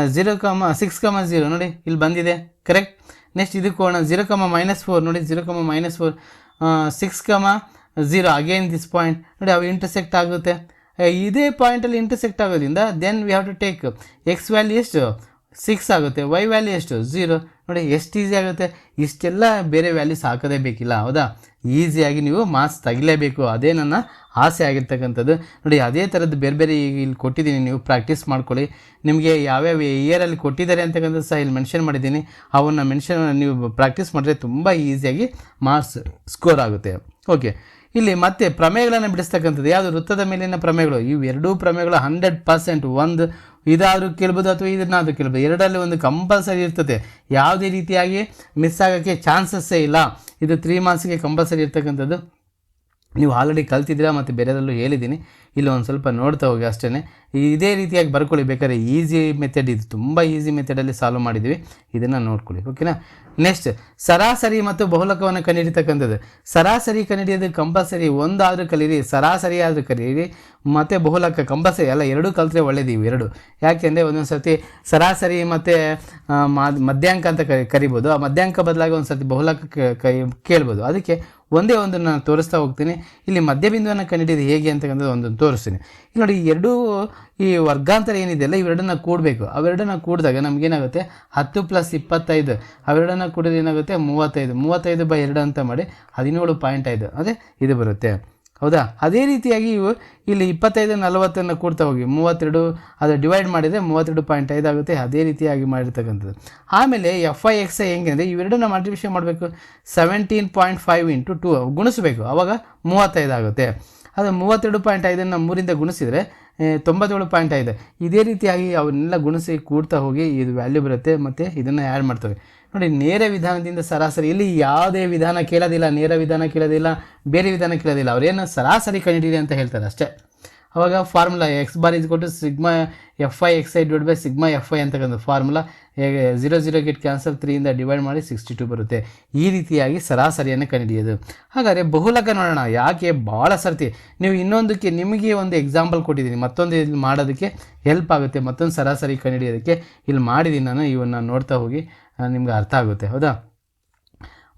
zero comma six comma zero ನೋಡಿ, ಇಲ್ಲಿ ಬಂದಿದೆ. ಕರೆಕ್ಟ್ ನೆಕ್ಸ್ಟ್ ಇದಕ್ಕೆ ಹೋಗೋಣ. ಝೀರೋ ಕಮ ಮೈನಸ್ ಫೋರ್ ನೋಡಿ zero comma minus four six comma zero again this point ನೋಡಿ, ಅವು intersect ಆಗುತ್ತೆ. ಇದೇ ಪಾಯಿಂಟಲ್ಲಿ ಇಂಟರ್ಸೆಕ್ಟ್ ಆಗೋದ್ರಿಂದ then we have to take X value ಎಷ್ಟು? ಸಿಕ್ಸ್ ಆಗುತ್ತೆ. ವೈ ವ್ಯಾಲ್ಯೂ ಎಷ್ಟು? ಝೀರೋ ನೋಡಿ, ಎಷ್ಟು ಈಸಿ ಆಗುತ್ತೆ? ಇಷ್ಟೆಲ್ಲ ಬೇರೆ ವ್ಯಾಲ್ಯೂಸ್ ಹಾಕೋದೇ ಬೇಕಿಲ್ಲ. ಹೌದಾ? ಈಸಿಯಾಗಿ ನೀವು ಮಾರ್ಕ್ಸ್ ತೆಗಿಲೇಬೇಕು. ಅದೇ ನನ್ನ ಆಸೆ ಆಗಿರ್ತಕ್ಕಂಥದ್ದು. ನೋಡಿ, ಅದೇ ಥರದ್ದು ಬೇರೆ ಬೇರೆ ಈಗ ಇಲ್ಲಿ ಕೊಟ್ಟಿದ್ದೀನಿ. ನೀವು ಪ್ರಾಕ್ಟೀಸ್ ಮಾಡ್ಕೊಳ್ಳಿ. ನಿಮಗೆ ಯಾವ್ಯಾವ ಇಯರಲ್ಲಿ ಕೊಟ್ಟಿದ್ದಾರೆ ಅಂತಕ್ಕಂಥದ್ದು ಸಹ ಇಲ್ಲಿ ಮೆನ್ಷನ್ ಮಾಡಿದ್ದೀನಿ. ಅವನ್ನ ಮೆನ್ಷನ್ ನೀವು ಪ್ರಾಕ್ಟೀಸ್ ಮಾಡಿದ್ರೆ ತುಂಬ ಈಸಿಯಾಗಿ ಮಾರ್ಕ್ಸ್ ಸ್ಕೋರ್ ಆಗುತ್ತೆ. ಓಕೆ ಇಲ್ಲಿ ಮತ್ತೆ ಪ್ರಮೇಯಗಳನ್ನು ಬಿಡಿಸ್ತಕ್ಕಂಥದ್ದು. ಯಾವುದು? ವೃತ್ತದ ಮೇಲಿನ ಪ್ರಮೇಯಗಳು. ಇವು ಪ್ರಮೇಯಗಳು ಹಂಡ್ರೆಡ್ ಪರ್ಸೆಂಟ್ ಒಂದು ಇದಾದರೂ ಕೇಳ್ಬೋದು ಅಥವಾ ಇದನ್ನಾದರೂ ಕೇಳ್ಬೋದು. ಎರಡರಲ್ಲಿ ಒಂದು ಕಂಪಲ್ಸರಿ ಇರ್ತದೆ. ಯಾವುದೇ ರೀತಿಯಾಗಿ ಮಿಸ್ ಆಗೋಕ್ಕೆ ಚಾನ್ಸಸ್ಸೇ ಇಲ್ಲ. ಇದು ತ್ರೀ ಮಾರ್ಕ್ಸ್ಗೆ ಕಂಪಲ್ಸರಿ ಇರ್ತಕ್ಕಂಥದ್ದು. ನೀವು ಆಲ್ರೆಡಿ ಕಲ್ತಿದ್ದೀರಾ ಮತ್ತು ಬೇರೆದರಲ್ಲೂ ಹೇಳಿದ್ದೀನಿ. ಇಲ್ಲಿ ಒಂದು ಸ್ವಲ್ಪ ನೋಡ್ತಾ ಹೋಗಿ ಅಷ್ಟೇ ಇದೇ ರೀತಿಯಾಗಿ ಬರ್ಕೊಳ್ಳಿ. ಬೇಕಾದ್ರೆ ಈಸಿ ಮೆಥಡ್ ಇದು ತುಂಬ ಈಸಿ ಮೆಥಡಲ್ಲಿ ಸಾಲ್ವ್ ಮಾಡಿದ್ವಿ ಇದನ್ನು ನೋಡ್ಕೊಳ್ಳಿ. ಓಕೆನಾ ನೆಕ್ಸ್ಟ್ ಸರಾಸರಿ ಮತ್ತು ಬಹುಲಕವನ್ನು ಕಂಡುಹಿಡಿತಕ್ಕಂಥದ್ದು ಸರಾಸರಿ ಕಂಡುಹಿಡಿಯೋದು ಕಂಪಲ್ಸರಿ, ಒಂದಾದರೂ ಕಲೀರಿ, ಸರಾಸರಿ ಆದರೂ ಕಲೀರಿ, ಮತ್ತು ಬಹುಲಕ, ಕಂಪಲ್ಸರಿ ಅಲ್ಲ ಎರಡೂ ಕಲಿತ್ರೆ ಇವು ಎರಡು. ಯಾಕೆಂದರೆ ಒಂದೊಂದು ಸರ್ತಿ ಸರಾಸರಿ ಮತ್ತು ಮಧ್ಯಾಂಕ ಅಂತ ಕರಿ, ಕರಿಬೋದು. ಆ ಮಧ್ಯಾಂಕ ಬದಲಾಗಿ ಒಂದು ಸರ್ತಿ ಬಹುಲಕ ಕೇಳ್ಬೋದು. ಅದಕ್ಕೆ ಒಂದೇ ಒಂದು ನಾನು ತೋರಿಸ್ತಾ ಹೋಗ್ತೀನಿ. ಇಲ್ಲಿ ಮಧ್ಯಬಿಂದುವನ್ನು ಕಂಡುಹಿಡಿಯೋದು ಹೇಗೆ ಅಂತಕ್ಕಂಥದ್ದು ಒಂದೊಂದು ತೋರಿಸ್ತೀನಿ. ನೋಡಿ, ಈ ಎರಡೂ, ಈ ವರ್ಗಾಂತರ ಏನಿದೆಯಲ್ಲ ಇವೆರಡನ್ನ ಕೂಡಬೇಕು. ಅವೆರಡನ್ನ ಕೂಡಿದಾಗ ನಮಗೇನಾಗುತ್ತೆ? ಹತ್ತು ಪ್ಲಸ್ ಇಪ್ಪತ್ತೈದು. ಅವೆರಡನ್ನ ಕೂಡಿದ್ರೆ ಏನಾಗುತ್ತೆ? ಮೂವತ್ತೈದು. ಮೂವತ್ತೈದು ಬೈ ಎರಡು ಅಂತ ಮಾಡಿ ಹದಿನೇಳು ಪಾಯಿಂಟ್ ಐದು. ಅದೇ ಇದು ಬರುತ್ತೆ. ಹೌದಾ? ಅದೇ ರೀತಿಯಾಗಿ ಇವು ಇಲ್ಲಿ ಇಪ್ಪತ್ತೈದು, ನಲವತ್ತನ್ನು ಕೂಡ್ತಾ ಹೋಗಿ, ಮೂವತ್ತೆರಡು ಅದು ಡಿವೈಡ್ ಮಾಡಿದರೆ ಮೂವತ್ತೆರಡು ಪಾಯಿಂಟ್ ಐದು ಆಗುತ್ತೆ. ಅದೇ ರೀತಿಯಾಗಿ ಮಾಡಿರ್ತಕ್ಕಂಥದ್ದು. ಆಮೇಲೆ ಎಫ್ ಐ ಎಕ್ಸ್ ಐ ಹೆಂಗೆ ಅಂದರೆ, ಇವೆರಡನ್ನ ಮಲ್ಟಿಪ್ಲಿಕೇಶನ್ ಮಾಡಬೇಕು. Seventeen point five into two ಗುಣಿಸಬೇಕು. ಆವಾಗ ಮೂವತ್ತೈದು ಆಗುತ್ತೆ. ಅದು ಮೂವತ್ತೆರಡು ಪಾಯಿಂಟ್ ಐದನ್ನು ಮೂರಿಂದ ಗುಣಿಸಿದರೆ ತೊಂಬತ್ತೇಳು ಪಾಯಿಂಟ್ ಐದು. ಇದೇ ರೀತಿಯಾಗಿ ಅವನ್ನೆಲ್ಲ ಗುಣಿಸಿ ಕೂಡ್ತಾ ಹೋಗಿ ಇದು ವ್ಯಾಲ್ಯೂ ಬರುತ್ತೆ ಮತ್ತು ಇದನ್ನು ಆ್ಯಡ್ ಮಾಡ್ತವೆ. ನೋಡಿ, ನೇರ ವಿಧಾನದಿಂದ ಸರಾಸರಿ, ಇಲ್ಲಿ ಯಾವುದೇ ವಿಧಾನ ಕೇಳೋದಿಲ್ಲ, ನೇರ ವಿಧಾನ ಕೇಳೋದಿಲ್ಲ, ಬೇರೆ ವಿಧಾನ ಕೇಳೋದಿಲ್ಲ. ಅವರೇನು ಸರಾಸರಿ ಕಂಡಿಡಿದೆ ಅಂತ ಹೇಳ್ತಾರೆ ಅಷ್ಟೇ. ಅವಾಗ formula X bar is equal to sigma F I X I divide by sigma F I ಅಂತಕ್ಕಂಥ formula zero zero get cancel ತ್ರೀಯಿಂದ divide ಮಾಡಿ ಸಿಕ್ಸ್ಟಿ ಟು ಬರುತ್ತೆ. ಈ ರೀತಿಯಾಗಿ ಸರಾಸರಿಯನ್ನು ಕಂಡುಹಿಡಿಯೋದು. ಹಾಗಾದರೆ ಬಹುಲಕ ನೋಡೋಣ. ಯಾಕೆ? ಭಾಳ ಸರ್ತಿ. ನೀವು ಇನ್ನೊಂದಕ್ಕೆ ನಿಮಗೆ ಒಂದು ಎಕ್ಸಾಂಪಲ್ ಕೊಟ್ಟಿದ್ದೀನಿ. ಮತ್ತೊಂದು ಇಲ್ಲಿ ಮಾಡೋದಕ್ಕೆ ಹೆಲ್ಪ್ ಆಗುತ್ತೆ. ಮತ್ತೊಂದು ಸರಾಸರಿ ಕಂಡಿಡಿಯೋದಕ್ಕೆ ಇಲ್ಲಿ ಮಾಡಿದ್ದೀನಿ ನಾನು. ಇವನ್ನ ನೋಡ್ತಾ ಹೋಗಿ ನಿಮ್ಗೆ ಅರ್ಥ ಆಗುತ್ತೆ. ಹೌದಾ?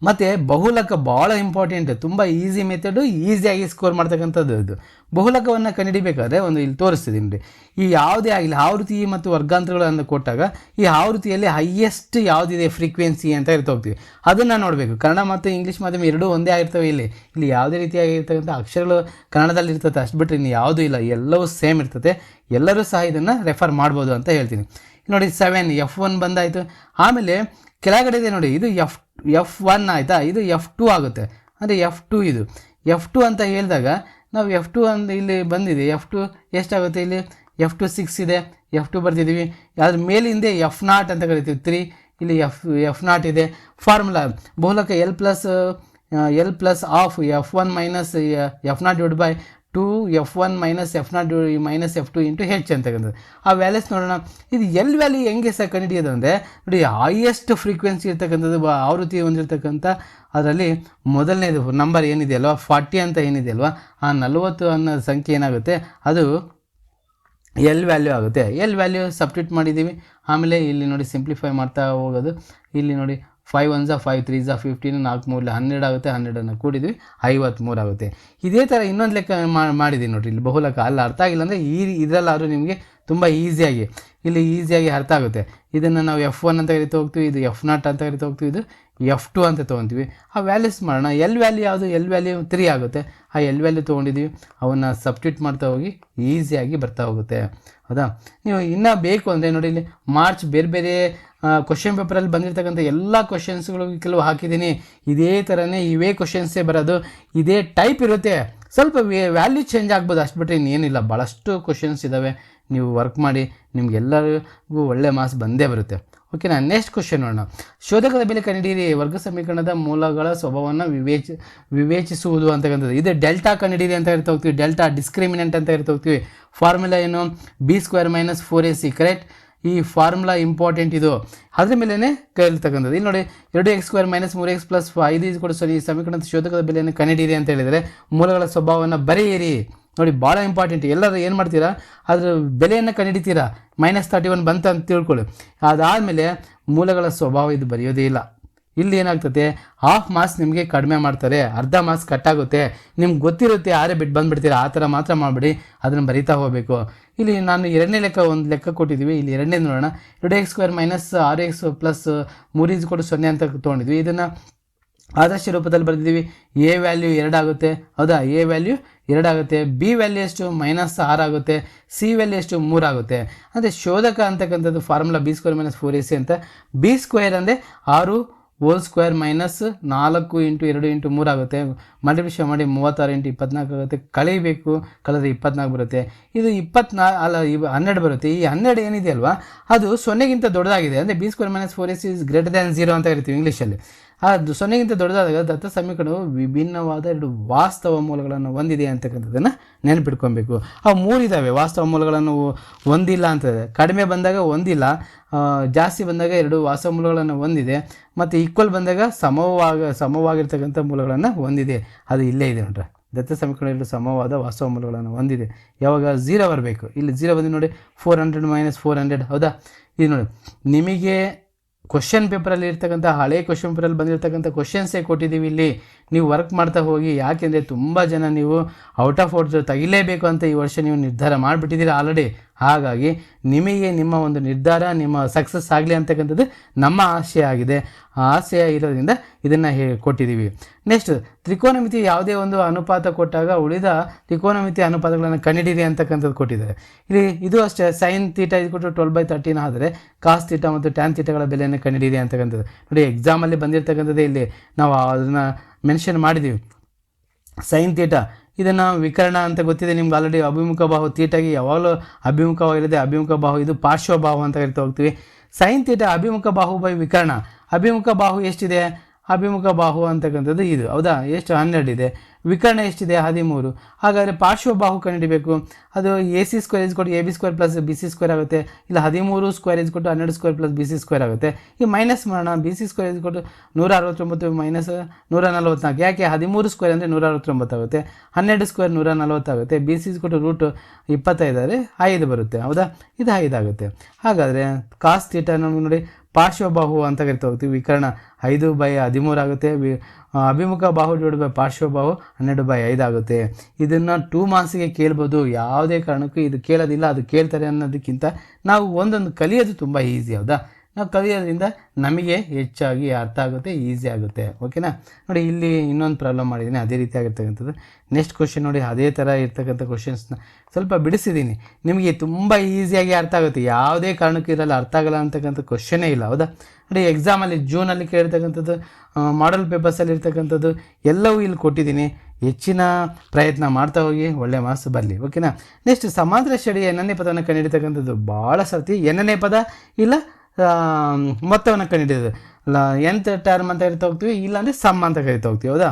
ಮತ್ತು ಬಹುಲಕ ಭಾಳ ಇಂಪಾರ್ಟೆಂಟ್ ತುಂಬ ಈಸಿ ಮೆಥಡು ಈಸಿಯಾಗಿ ಸ್ಕೋರ್ ಮಾಡ್ತಕ್ಕಂಥದ್ದು ಇದು ಬಹುಲಕವನ್ನು ಕಂಡುಹಿಡಿಬೇಕಾದ್ರೆ ಒಂದು ಇಲ್ಲಿ ತೋರಿಸ್ತಿದ್ದೀನಿ ರೀ ಈ ಯಾವುದೇ ಆಗಲಿ ಆವೃತ್ತಿ ಮತ್ತು ವರ್ಗಾಂತರಗಳನ್ನು ಕೊಟ್ಟಾಗ ಈ ಆವೃತ್ತಿಯಲ್ಲಿ ಹೈಯೆಸ್ಟ್ ಯಾವುದಿದೆ ಫ್ರೀಕ್ವೆನ್ಸಿ ಅಂತ ಇರ್ತಾ ಹೋಗ್ತೀವಿ. ಅದನ್ನು ನೋಡಬೇಕು. ಕನ್ನಡ ಮತ್ತು ಇಂಗ್ಲೀಷ್ ಮಾಧ್ಯಮ ಎರಡೂ ಒಂದೇ ಆಗಿರ್ತವೆ ಇಲ್ಲಿ. ಇಲ್ಲಿ ಯಾವುದೇ ರೀತಿಯಾಗಿರ್ತಕ್ಕಂಥ ಅಕ್ಷರಗಳು ಕನ್ನಡದಲ್ಲಿ ಇರ್ತದೆ, ಅಷ್ಟು ಬಿಟ್ಟರೆ ಇನ್ನು ಯಾವುದೂ ಇಲ್ಲ. ಎಲ್ಲವೂ ಸೇಮ್ ಇರ್ತದೆ. ಎಲ್ಲರೂ ಸಹ ಇದನ್ನು ರೆಫರ್ ಮಾಡ್ಬೋದು ಅಂತ ಹೇಳ್ತೀನಿ. ನೋಡಿ ಸೆವೆನ್ ಎಫ್ ಒನ್ ಬಂದಾಯಿತು. ಆಮೇಲೆ ಕೆಳಗಡೆ ಇದೆ ನೋಡಿ, ಇದು ಎಫ್ ಎಫ್ ಒನ್ ಆಯಿತಾ? ಇದು ಎಫ್ ಟು ಆಗುತ್ತೆ. ಅಂದರೆ ಎಫ್ ಟು ಇದು. ಎಫ್ ಟು ಅಂತ ಹೇಳಿದಾಗ ನಾವು ಎಫ್ ಟು ಅಂತ ಇಲ್ಲಿ ಬಂದಿದೆ. ಎಫ್ ಟು ಎಷ್ಟಾಗುತ್ತೆ ಇಲ್ಲಿ? ಎಫ್ ಟು ಸಿಕ್ಸ್ ಇದೆ. ಎಫ್ ಟು ಬರ್ತಿದ್ದೀವಿ ಅದ್ರ ಮೇಲಿಂದೆ ಎಫ್ ನಾಟ್ ಅಂತ ಕರಿತೀವಿ. ತ್ರೀ ಇಲ್ಲಿ ಎಫ್ ಎಫ್ ನಾಟ್ ಇದೆ. Formula ಬಹುಲಕ L plus L plus of F one minus F naught divide by two F one minus F naught minus F two into H ಅಂತಕ್ಕಂಥದ್ದು ಆ values ನೋಡೋಣ. ಇದು L value ಹೆಂಗೆ ಸಹ ಕಂಡುಹಿಡಿಯೋದು ಅಂದರೆ, ನೋಡಿ ಹೈಯೆಸ್ಟ್ ಫ್ರೀಕ್ವೆನ್ಸಿ ಇರ್ತಕ್ಕಂಥದ್ದು ಆವೃತ್ತಿ ಹೊಂದಿರತಕ್ಕಂಥ ಅದರಲ್ಲಿ ಮೊದಲನೇದು ನಂಬರ್ ಏನಿದೆ ಅಲ್ವಾ? ಫಾರ್ಟಿ ಅಂತ ಏನಿದೆ ಅಲ್ವಾ? ಆ ನಲವತ್ತು ಅನ್ನೋ ಸಂಖ್ಯೆ ಏನಾಗುತ್ತೆ? ಅದು ಎಲ್ ವ್ಯಾಲ್ಯೂ ಆಗುತ್ತೆ. ಎಲ್ ವ್ಯಾಲ್ಯೂ ಸಬ್ಟ್ಯೂಟ್ ಮಾಡಿದ್ದೀವಿ. ಆಮೇಲೆ ಇಲ್ಲಿ ನೋಡಿ ಸಿಂಪ್ಲಿಫೈ ಮಾಡ್ತಾ ಹೋಗೋದು. ಇಲ್ಲಿ ನೋಡಿ ಫೈವ್ ಒನ್ ಝಾ ಫೈವ್ ತ್ರೀ ಝಾ ಫಿಫ್ಟೀನ್ ನಾಲ್ಕು ಮೂರಲ್ಲಿ, ಹನ್ನೆರಡು ಆಗುತ್ತೆ, ಹನ್ನೆರಡನ್ನು ಕೂಡಿದ್ವಿ ಐವತ್ತ್ಮೂರು ಆಗುತ್ತೆ. ಇದೇ ಥರ ಇನ್ನೊಂದು ಲೆಕ್ಕ ಮಾಡಿದ್ದೀನಿ ನೋಡಿರಿ, ಇಲ್ಲಿ ಬಹುಲಕ, ಅಲ್ಲಿ ಅರ್ಥ ಆಗಿಲ್ಲ ಅಂದರೆ ಈ ಇದರಲ್ಲಾದರೂ ನಿಮಗೆ ತುಂಬ ಈಸಿಯಾಗಿ ಇಲ್ಲಿ ಈಸಿಯಾಗಿ ಅರ್ಥ ಆಗುತ್ತೆ. ಇದನ್ನು ನಾವು ಎಫ್ ಒನ್ ಅಂತ ಕರಿತಾ ಹೋಗ್ತೀವಿ, ಇದು ಎಫ್ ನಾಟ್ ಅಂತ ಕರಿತಾ ಹೋಗ್ತೀವಿ, ಇದು ಎಫ್ ಟು ಅಂತ ತೊಗೊತೀವಿ. ಆ ವ್ಯಾಲ್ಯೂಸ್ ಮಾಡೋಣ ಎಲ್ ವ್ಯಾಲ್ಯೂ ಯಾವುದು? ಎಲ್ ವ್ಯಾಲ್ಯೂ ತ್ರೀ ಆಗುತ್ತೆ. ಆ ಎಲ್ ವ್ಯಾಲ್ಯೂ ತೊಗೊಂಡಿದ್ದೀವಿ ಅವನ್ನ ಸಬ್ಸ್ಟಿಟ್ಯೂಟ್ ಮಾಡ್ತಾ ಹೋಗಿ ಈಸಿಯಾಗಿ ಬರ್ತಾ ಹೋಗುತ್ತೆ. ಹೌದಾ? ನೀವು ಇನ್ನೂ ಬೇಕು ಅಂದರೆ ನೋಡಿ, ಇಲ್ಲಿ ಮಾರ್ಚ್ ಬೇರೆ ಬೇರೆ ಕ್ವಶನ್ ಪೇಪರಲ್ಲಿ ಬಂದಿರತಕ್ಕಂಥ ಎಲ್ಲ ಕ್ವಶನ್ಸ್ಗಳು ಕೆಲವು ಹಾಕಿದ್ದೀನಿ. ಇದೇ ಥರನೇ ಇವೇ ಕ್ವಶನ್ಸೇ ಬರೋದು. ಇದೇ ಟೈಪ್ ಇರುತ್ತೆ. ಸ್ವಲ್ಪ ವ್ಯಾಲ್ಯೂ ಚೇಂಜ್ ಆಗ್ಬೋದು ಅಷ್ಟು ಬಿಟ್ಟರೆ ಇನ್ನೇನಿಲ್ಲ. ಭಾಳಷ್ಟು ಕ್ವಶನ್ಸ್ ಇದ್ದಾವೆ ನೀವು ವರ್ಕ್ ಮಾಡಿ ನಿಮಗೆಲ್ಲರಿಗೂ ಒಳ್ಳೆ ಮಾರ್ಕ್ಸ್ ಬಂದೇ ಬರುತ್ತೆ. ಓಕೆನಾ ನೆಕ್ಸ್ಟ್ ಕ್ವಶನ್ ನೋಡೋಣ. ಶೋಧಕದ ಬೆಲೆ ಕಂಡಿಡೀರಿ ವರ್ಗ ಸಮೀಕರಣದ ಮೂಲಗಳ ಸ್ವಭಾವವನ್ನು ವಿವೇಚ, ವಿವೇಚಿಸುವುದು ಅಂತಕ್ಕಂಥದ್ದು. ಇದು ಡೆಲ್ಟಾ ಕಂಡಿಡೀರಿ ಅಂತ ಇರ್ತಾ ಹೋಗ್ತೀವಿ. ಡೆಲ್ಟಾ ಡಿಸ್ಕ್ರಿಮಿನೆಂಟ್ ಅಂತ ಇರ್ತಾ ಹೋಗ್ತೀವಿ. ಫಾರ್ಮುಲಾ ಏನು? B square minus four A C correct ಈ ಫಾರ್ಮುಲಾ ಇಂಪಾರ್ಟೆಂಟ್ ಇದು. ಅದ್ರ ಮೇಲೇ ಕೇಳ್ತಕ್ಕಂಥದ್ದು ಇಲ್ಲಿ ನೋಡಿ, ಎರಡು ಎಕ್ಸ್ ಸ್ಕ್ವೇರ್ ಮೈನಸ್ ಮೂರು ಎಕ್ಸ್ ಪ್ಲಸ್ ಐದು ಇದು ಕೂಡ ಸರಿ, ಈ ಸಮೀಕರಣದ ಶೋಧಕದ ಬೆಲೆಯನ್ನು ಕಂಡುಹಿಡಿಯಿರಿ ಅಂತ ಹೇಳಿದರೆ ಮೂಲಗಳ ಸ್ವಭಾವವನ್ನು ಬರೆಯಿರಿ. ನೋಡಿ ಭಾಳ ಇಂಪಾರ್ಟೆಂಟ್ ಎಲ್ಲರೂ ಏನು ಮಾಡ್ತೀರಾ? ಅದರ ಬೆಲೆಯನ್ನು ಕಂಡುಹಿಡಿತೀರಾ? ಮೈನಸ್ ತರ್ಟಿ ಒನ್ ಬಂತ ಅಂತ ತಿಳ್ಕೊಳ್ಳಿ. ಅದಾದಮೇಲೆ ಮೂಲಗಳ ಸ್ವಭಾವ ಇದು ಬರೆಯೋದೇ ಇಲ್ಲ. ಇಲ್ಲಿ ಏನಾಗ್ತದೆ? ಹಾಫ್ ಮಾಸ್ ನಿಮಗೆ ಕಡಿಮೆ ಮಾಡ್ತಾರೆ, ಅರ್ಧ ಮಾರ್ಕ್ಸ್ ಕಟ್ಟಾಗುತ್ತೆ ನಿಮ್ಗೆ ಗೊತ್ತಿರುತ್ತೆ ಆರೇ ಬಿಟ್ಟು ಬಂದುಬಿಡ್ತೀರಾ, ಆ ಥರ ಮಾತ್ರ ಮಾಡಿಬಿಡಿ, ಅದನ್ನು ಬರಿತಾ ಹೋಗಬೇಕು. ಇಲ್ಲಿ ನಾನು ಎರಡನೇ ಲೆಕ್ಕ, ಒಂದು ಲೆಕ್ಕ ಕೊಟ್ಟಿದ್ದೀವಿ ಇಲ್ಲಿ ಎರಡನೇ ನೋಡೋಣ. ಎರಡು ಎಕ್ಸ್ ಸ್ಕ್ವೇರ್ ಮೈನಸ್ ಆರು ಎಕ್ಸ್ ಪ್ಲಸ್ ಮೂರು ಈಸ್ ಕೊಟ್ಟು ಸೊನ್ನೆ ಅಂತ ತೊಗೊಂಡಿದ್ವಿ. ಇದನ್ನು ಆದರ್ಶ ರೂಪದಲ್ಲಿ ಬರೆದಿದ್ದೀವಿ. ಎ ವ್ಯಾಲ್ಯೂ ಎರಡಾಗುತ್ತೆ ಹೌದಾ? ಎ ವ್ಯಾಲ್ಯೂ ಎರಡಾಗುತ್ತೆ ಬಿ ವ್ಯಾಲ್ಯೂ ಎಷ್ಟು? ಮೈನಸ್ ಆರಾಗುತ್ತೆ ಸಿ ವ್ಯಾಲ್ಯೂ ಎಷ್ಟು? ಮೂರಾಗುತ್ತೆ ಅಂದರೆ ಶೋಧಕ ಅಂತಕ್ಕಂಥದ್ದು formula B square minus four A C ಅಂತ. ಬಿ ಸ್ಕ್ವೇರ್ ಅಂದರೆ ಆರು ಹೋಲ್ ಸ್ಕ್ವೇರ್ ಮೈನಸ್ ನಾಲ್ಕು ಇಂಟು ಎರಡು ಇಂಟು ಮೂರಾಗುತ್ತೆ ಮಲ್ಟಿಪ್ಲಿಷನ್ ಮಾಡಿ ಮೂವತ್ತಾರು ಇಂಟು ಇಪ್ಪತ್ನಾಲ್ಕು ಆಗುತ್ತೆ. ಕಳೀಬೇಕು ಕಳೆದ್ರೆ ಇಪ್ಪತ್ನಾಲ್ಕು ಬರುತ್ತೆ. ಇದು ಇಪ್ಪತ್ನಾ, ಅಲ್ಲ ಇವ್ ಹನ್ನೆರಡು ಬರುತ್ತೆ. ಈ ಹನ್ನೆರಡು ಏನಿದೆ ಅಲ್ವಾ? ಅದು ಸೊನ್ನೆಗಿಂತ ದೊಡ್ಡದಾಗಿದೆ. ಅಂದರೆ B square minus four S is greater than zero ಅಂತ ಇರ್ತೀವಿ ಇಂಗ್ಲೀಷಲ್ಲಿ. ಆ, ದು- ಸೊನ್ನೆಗಿಂತ ದೊಡ್ಡದಾದಾಗ ದತ್ತ ಸಮೀಕರಣವು ವಿಭಿನ್ನವಾದ ಎರಡು ವಾಸ್ತವ ಮೂಲಗಳನ್ನು ಹೊಂದಿದೆ ಅಂತಕ್ಕಂಥದ್ದನ್ನು ನೆನಪಿಟ್ಕೊಬೇಕು. ಆ ಮೂರು ಇದ್ದಾವೆ ವಾಸ್ತವ ಮೂಲಗಳನ್ನು ಹೊಂದಿಲ್ಲ ಅಂತ ಕಡಿಮೆ ಬಂದಾಗ ಹೊಂದಿಲ್ಲ ಜಾಸ್ತಿ ಬಂದಾಗ ಎರಡು ವಾಸ್ತವ ಮೂಲಗಳನ್ನು ಹೊಂದಿದೆ, ಮತ್ತು ಈಕ್ವಲ್ ಬಂದಾಗ ಸಮವಾಗ, ಸಮವಾಗಿರ್ತಕ್ಕಂಥ ಮೂಲಗಳನ್ನು ಹೊಂದಿದೆ. ಅದು ಇಲ್ಲೇ ಇದೆ ನೋಡ್ರಿ. ದತ್ತ ಸಮೀಕರಣ ಎರಡು ಸಮವಾದ ವಾಸ್ತವ ಮೂಲಗಳನ್ನು ಹೊಂದಿದೆ. ಯಾವಾಗ? ಝೀರೋ ಬರಬೇಕು. ಇಲ್ಲಿ ಝೀರೋ ಬಂದು ನೋಡಿ. Four hundred minus four hundred ಹೌದಾ? ಇದು ನೋಡಿ. ನಿಮಗೆ ಕ್ವಶನ್ ಪೇಪರಲ್ಲಿ ಇರ್ತಕ್ಕಂಥ ಹಳೆ ಕ್ವಶನ್ ಪೇಪರಲ್ಲಿ ಬಂದಿರತಕ್ಕಂಥ ಕ್ವಶನ್ಸೇ ಕೊಟ್ಟಿದ್ದೀವಿ ಇಲ್ಲಿ. ನೀವು ವರ್ಕ್ ಮಾಡ್ತಾ ಹೋಗಿ, ಯಾಕೆಂದರೆ ತುಂಬ ಜನ ನೀವು ಔಟ್ ಆಫ್ ಔಟ್ ತೆಗಿಲೇಬೇಕು ಅಂತ ಈ ವರ್ಷ ನೀವು ನಿರ್ಧಾರ ಮಾಡಿಬಿಟ್ಟಿದ್ದೀರ ಆಲ್ರೆಡಿ ಹಾಗಾಗಿ ನಿಮಗೆ ನಿಮ್ಮ ಒಂದು ನಿರ್ಧಾರ, ನಿಮ್ಮ ಸಕ್ಸಸ್ ಆಗಲಿ ಅಂತಕ್ಕಂಥದ್ದು ನಮ್ಮ ಆಶಯ ಆಗಿದೆ. ಆ ಆಶಯ ಇರೋದ್ರಿಂದ ಇದನ್ನು ಹೇ, ಕೊಟ್ಟಿದ್ದೀವಿ. ನೆಕ್ಸ್ಟ್ ತ್ರಿಕೋನಮಿತಿ ಯಾವುದೇ ಒಂದು ಅನುಪಾತ ಕೊಟ್ಟಾಗ ಉಳಿದ ತ್ರಿಕೋನಮಿತಿ ಅನುಪಾತಗಳನ್ನು ಕಂಡಿಡಿರಿ ಅಂತಕ್ಕಂಥದ್ದು ಕೊಟ್ಟಿದ್ದಾರೆ. ಇಲ್ಲಿ ಇದು ಅಷ್ಟೇ ಸೈನ್ ತೀಟ ಇದು ಕೊಟ್ಟು ಟ್ವೆಲ್ ಬೈ ತರ್ಟೀನ್ ಆದರೆ ಕಾಸ್ ತೀಟ ಮತ್ತು ಟ್ಯಾನ್ ತೀಟಗಳ ಬೆಲೆಯನ್ನು ಕಂಡಿಡಿರಿ ಅಂತಕ್ಕಂಥದ್ದು. ನೋಡಿ ಎಕ್ಸಾಮಲ್ಲಿ ಬಂದಿರತಕ್ಕಂಥದ್ದೇ ಇಲ್ಲಿ. ನಾವು ಅದನ್ನು ಮೆನ್ಷನ್ ಮಾಡಿದ್ದೀವಿ ಸೈನ್ ತೀಟ ಇದನ್ನು ವಿಕರಣ ಅಂತ ಗೊತ್ತಿದೆ, ನಿಮ್ಗೆ ಆಲ್ರೆಡಿ ಅಭಿಮುಖ ಬಾಹು ತೀಟಾಗಿ ಯಾವಾಗಲೂ ಅಭಿಮುಖವಾಗಿರುತ್ತೆ ಅಭಿಮುಖ ಬಾಹು, ಇದು ಪಾರ್ಶ್ವ ಬಾಹು ಅಂತ ಕರಿತಾ ಹೋಗ್ತೀವಿ. ಸೈನ್ ತೀಟ ಅಭಿಮುಖ ಬಾಹು ಬೈ ವಿಕರಣ. ಅಭಿಮುಖ ಬಾಹು ಎಷ್ಟಿದೆ? ಅಭಿಮುಖ ಬಾಹು ಅಂತಕ್ಕಂಥದ್ದು ಇದು. ಹೌದಾ? ಎಷ್ಟು ಹನ್ನೆರಡು ಇದೆ. ವಿಕರ್ಣ ಎಷ್ಟಿದೆ? ಹದಿಮೂರು. ಹಾಗಾದರೆ ಪಾರ್ಶ್ವ ಬಾಹು ಕಂಡುಹಿಡಿಬೇಕು. ಅದು A C square is equal to A B square plus B C square ಆಗುತ್ತೆ. ಇಲ್ಲ, ಹದಿಮೂರು ಸ್ಕ್ವೇರ್ ಇಸ್ ಕೊಟ್ಟು ಹನ್ನೆರಡು square plus B C square ಆಗುತ್ತೆ. ಈ ಮೈನಸ್ ಮಾಡೋಣ. ಬಿ ಸಿ ಸ್ಕ್ವೇರ್ ಇಸ್ ಕೊಟ್ಟು ನೂರ ಅರವತ್ತೊಂಬತ್ತು ಮೈನಸ್ ನೂರ ನಲ್ವತ್ನಾಲ್ಕು ಯಾಕೆ? ಹದಿಮೂರು ಸ್ಕ್ವೇರ್ ಅಂದರೆ ನೂರ ಅರವತ್ತೊಂಬತ್ತು ಆಗುತ್ತೆ. ಹನ್ನೆರಡು ಸ್ಕ್ವೇರ್ ನೂರ ನಲವತ್ತಾಗುತ್ತೆ B C equal to root ಇಪ್ಪತ್ತೈದಾದರೆ ಐದು ಬರುತ್ತೆ. ಹೌದಾ? ಇದು ಐದಾಗುತ್ತೆ ಹಾಗಾದರೆ ಕಾಸ್ ತೀಟ ನಮಗೆ ನೋಡಿ ಪಾರ್ಶ್ವಬಾಹು ಅಂತ ಕರಿತಾ ಹೋಗ್ತೀವಿ. ವಿಕರ್ಣ ಐದು ಬೈ ಹದಿಮೂರು ಆಗುತ್ತೆ. ವಿ- ಅಭಿಮುಖ ಬಾಹು ಜೋಡಿ ಬೈ ಪಾರ್ಶ್ವಬಾಹು ಹನ್ನೆರಡು ಬೈ ಐದು ಆಗುತ್ತೆ. ಇದನ್ನು ಟೂ ಮಾರ್ಕ್ಸಿಗೆ ಕೇಳ್ಬೋದು. ಯಾವುದೇ ಕಾರಣಕ್ಕೂ ಇದು ಕೇಳೋದಿಲ್ಲ, ಅದು ಕೇಳ್ತಾರೆ ಅನ್ನೋದಕ್ಕಿಂತ ನಾವು ಒಂದೊಂದು ಕಲಿಯೋದು ತುಂಬ ಈಸಿ ಹೌದಾ? ನಾವು ಕಲಿಯೋದ್ರಿಂದ ನಮಗೆ ಹೆಚ್ಚಾಗಿ ಅರ್ಥ ಆಗುತ್ತೆ ಈಸಿ ಆಗುತ್ತೆ. ಓಕೆನಾ ನೋಡಿ, ಇಲ್ಲಿ ಇನ್ನೊಂದು ಪ್ರಾಬ್ಲಮ್ ಮಾಡಿದ್ದೀನಿ. ಅದೇ ರೀತಿ ಆಗಿರ್ತಕ್ಕಂಥದ್ದು. ನೆಕ್ಸ್ಟ್ ಕ್ವಶನ್ ನೋಡಿ, ಅದೇ ಥರ ಇರ್ತಕ್ಕಂಥ ಕ್ವಶನ್ಸ್ನ ಸ್ವಲ್ಪ ಬಿಡಿಸಿದ್ದೀನಿ. ನಿಮಗೆ ತುಂಬ ಈಸಿಯಾಗಿ ಅರ್ಥ ಆಗುತ್ತೆ. ಯಾವುದೇ ಕಾರಣಕ್ಕೂ ಇರಲ್ಲ, ಅರ್ಥ ಆಗಲ್ಲ ಅಂತಕ್ಕಂಥ ಕ್ವಶನೇ ಇಲ್ಲ, ಹೌದಾ? ನೋಡಿ ಎಕ್ಸಾಮಲ್ಲಿ ಜೂನಲ್ಲಿ ಕೇಳಿರ್ತಕ್ಕಂಥದ್ದು ಮಾಡಲ್ ಪೇಪರ್ಸಲ್ಲಿ ಇರ್ತಕ್ಕಂಥದ್ದು, ಎಲ್ಲವೂ ಇಲ್ಲಿ ಕೊಟ್ಟಿದ್ದೀನಿ. ಹೆಚ್ಚಿನ ಪ್ರಯತ್ನ ಮಾಡ್ತಾ ಹೋಗಿ, ಒಳ್ಳೆ ಮಾರ್ಕ್ಸ್ ಬರಲಿ. ಓಕೆನಾ ನೆಕ್ಸ್ಟ್ ಸಮಾಂತರ ಶಡಿ ಎನ್ನನೇ ಪದವನ್ನು ಕಂಡುಹಿಡಿತಕ್ಕಂಥದ್ದು ಭಾಳ ಸರ್ತಿ ಎನ್ನನೇ ಪದ ಇಲ್ಲ ಮೊತ್ತವನ್ನು ಕಂಡುಹಿಡಿಯೋದು ಲ ಎಂತ್ ಟರ್ಮ್ ಅಂತ ಹೇಳ್ತಾ ಹೋಗ್ತೀವಿ, ಇಲ್ಲಾಂದರೆ ಸಮ್ ಅಂತ ಕರಿತಾ ಹೋಗ್ತೀವಿ, ಹೌದಾ?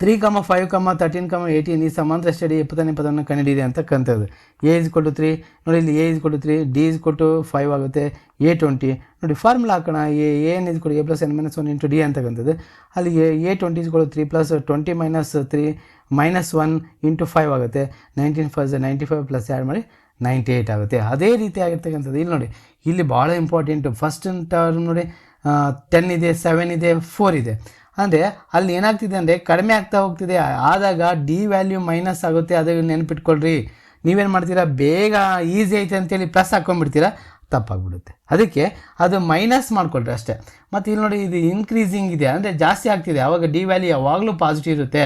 Three comma five comma thirteen comma eighteen ಈ ಸಮಾಂತರ ಸ್ಟಡಿ ಎಪ್ಪತ್ತನೇ ಪದವನ್ನು ಕಂಡಿಡಿದೆ ಅಂತ ಕಂತದ್ದು. ಎ ಇಸ್ ಕೊಟ್ಟು ತ್ರೀ ನೋಡಿ, ಇಲ್ಲಿ ಎ ಇಸ್ ಕೊಟ್ಟು ತ್ರೀ ಡಿ ಇಸ್ ಕೊಟ್ಟು ಫೈವ್ ಆಗುತ್ತೆ ಎ ಟ್ವೆಂಟಿ ನೋಡಿ ಫಾರ್ಮುಲಾ ಹಾಕೋಣ. ಎ ಏನ್ ಇಸ್ ಕೊಟ್ಟು A plus N minus one into D ಅಂತಕ್ಕಂಥದ್ದು ಅಲ್ಲಿ A twenty is three plus twenty minus three minus one into five ಆಗುತ್ತೆ. Nineteen first ninety five plus add ಮಾಡಿ ninety eight ಆಗುತ್ತೆ. ಅದೇ ರೀತಿ ಆಗಿರ್ತಕ್ಕಂಥದ್ದು. ಇಲ್ಲಿ ನೋಡಿ, ಇಲ್ಲಿ ಭಾಳ ಇಂಪಾರ್ಟೆಂಟು ಫಸ್ಟ್ ಟರ್ಮ್ ನೋಡಿ ಟೆನ್ ಇದೆ ಸೆವೆನ್ ಇದೆ ಫೋರ್ ಇದೆ. ಅಂದರೆ, ಅಲ್ಲಿ ಏನಾಗ್ತಿದೆ ಅಂದರೆ, ಕಡಿಮೆ ಆಗ್ತಾ ಹೋಗ್ತಿದೆ. ಆದಾಗ ಡಿ ವ್ಯಾಲ್ಯೂ ಮೈನಸ್ ಆಗುತ್ತೆ. ಅದು ನೆನಪಿಟ್ಕೊಳ್ರಿ. ನೀವೇನು ಮಾಡ್ತೀರಾ? ಬೇಗ ಈಸಿ ಐತೆ ಅಂತೇಳಿ ಪ್ಲಸ್ ಹಾಕ್ಕೊಂಡ್ಬಿಡ್ತೀರಾ ತಪ್ಪಾಗ್ಬಿಡುತ್ತೆ. ಅದಕ್ಕೆ ಅದು ಮೈನಸ್ ಮಾಡಿಕೊಳ್ರಿ ಅಷ್ಟೇ. ಮತ್ತು ಇಲ್ಲಿ ನೋಡಿ, ಇದು ಇನ್ಕ್ರೀಸಿಂಗ್ ಇದೆ. ಅಂದರೆ ಜಾಸ್ತಿ ಆಗ್ತಿದೆ. ಆವಾಗ ಡಿ ವ್ಯಾಲ್ಯೂ ಯಾವಾಗಲೂ ಪಾಸಿಟಿವ್ ಇರುತ್ತೆ.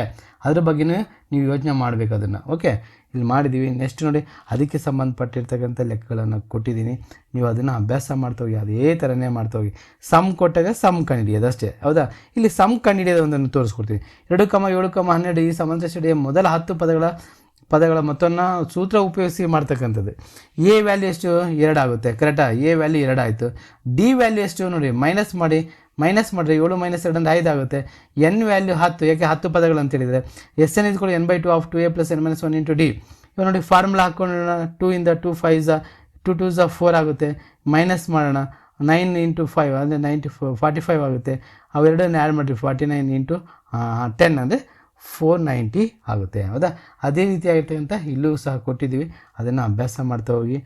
ಅದ್ರ ಬಗ್ಗೆಯೂ ನೀವು ಯೋಚನೆ ಮಾಡಬೇಕು ಅದನ್ನು. ಓಕೆ ಇಲ್ಲಿ ಮಾಡಿದ್ದೀವಿ. ನೆಕ್ಸ್ಟ್ ನೋಡಿ, ಅದಕ್ಕೆ ಸಂಬಂಧಪಟ್ಟಿರ್ತಕ್ಕಂಥ ಲೆಕ್ಕಗಳನ್ನು ಕೊಟ್ಟಿದ್ದೀನಿ. ನೀವು ಅದನ್ನು ಅಭ್ಯಾಸ ಮಾಡ್ತಾ ಹೋಗಿ, ಅದೇ ಥರನೇ ಮಾಡ್ತಾ ಹೋಗಿ. ಸಮ್ ಕೊಟ್ಟಾಗ ಸಮ್ ಕಂಡಿಡಿಯೋದು ಅಷ್ಟೇ, ಹೌದಾ? ಇಲ್ಲಿ ಸಮ್ ಕಂಡಿಡಿಯೋದು ಒಂದನ್ನು ತೋರಿಸ್ಕೊಡ್ತೀನಿ. ಎರಡು ಕಮ ಏಳು ಕಮ ಹನ್ನೆರಡು ಈ ಸಂಬಂಧಿಸಿದ ಮೊದಲ ಹತ್ತು ಪದಗಳ ಪದಗಳ ಮೊತ್ತವನ್ನು ಸೂತ್ರ ಉಪಯೋಗಿಸಿ ಮಾಡ್ತಕ್ಕಂಥದ್ದು. ಎ ವ್ಯಾಲ್ಯೂ ಎಷ್ಟು? ಎರಡಾಗುತ್ತೆ ಕರೆಕ್ಟಾ ಎ ವ್ಯಾಲ್ಯೂ ಎರಡಾಯಿತು ಡಿ ವ್ಯಾಲ್ಯೂ ಎಷ್ಟು? ನೋಡಿ ಮೈನಸ್ ಮಾಡಿ ಮೈನಸ್ ಮಾಡಿದ್ರೆ ಏಳು ಮೈನಸ್ ಎರಡು ಅಂದರೆ ಐದು ಆಗುತ್ತೆ. ಎನ್ ವ್ಯಾಲ್ಯೂ ಹತ್ತು, ಯಾಕೆ ಹತ್ತು ಪದಗಳು ಅಂತೇಳಿದರೆ S N ಇದ್ಕೊಳ್ಳಿ N by two of two A plus N minus one into D ಇವಾಗ ನೋಡಿ ಫಾರ್ಮುಲಾ ಹಾಕ್ಕೊಂಡು ಟೂ ಇಂದ ಟೂ ಫೈವ್ ಝ ಟು ಟೂ ಝ ಫೋರ್ ಆಗುತ್ತೆ. ಮೈನಸ್ ಮಾಡೋಣ. ನೈನ್ ಇಂಟು ಫೈವ್ ಅಂದರೆ ನೈಂಟಿ ಫೋ ಫಾರ್ಟಿ ಫೈವ್ ಆಗುತ್ತೆ. ಅವೆರಡನ್ನ ಆ್ಯಡ್ ಮಾಡಿರಿ ಫಾರ್ಟಿ ನೈನ್ ಇಂಟು ಟೆನ್ ಅಂದರೆ ಫೋರ್ ನೈಂಟಿ ಆಗುತ್ತೆ. ಹೌದಾ? ಅದೇ ರೀತಿ ರೀತಿಯಾಗಿರ್ತಕ್ಕಂಥ ಇಲ್ಲೂ ಸಹ ಕೊಟ್ಟಿದ್ದೀವಿ. ಅದನ್ನು ಅಭ್ಯಾಸ ಮಾಡ್ತಾ ಹೋಗಿ.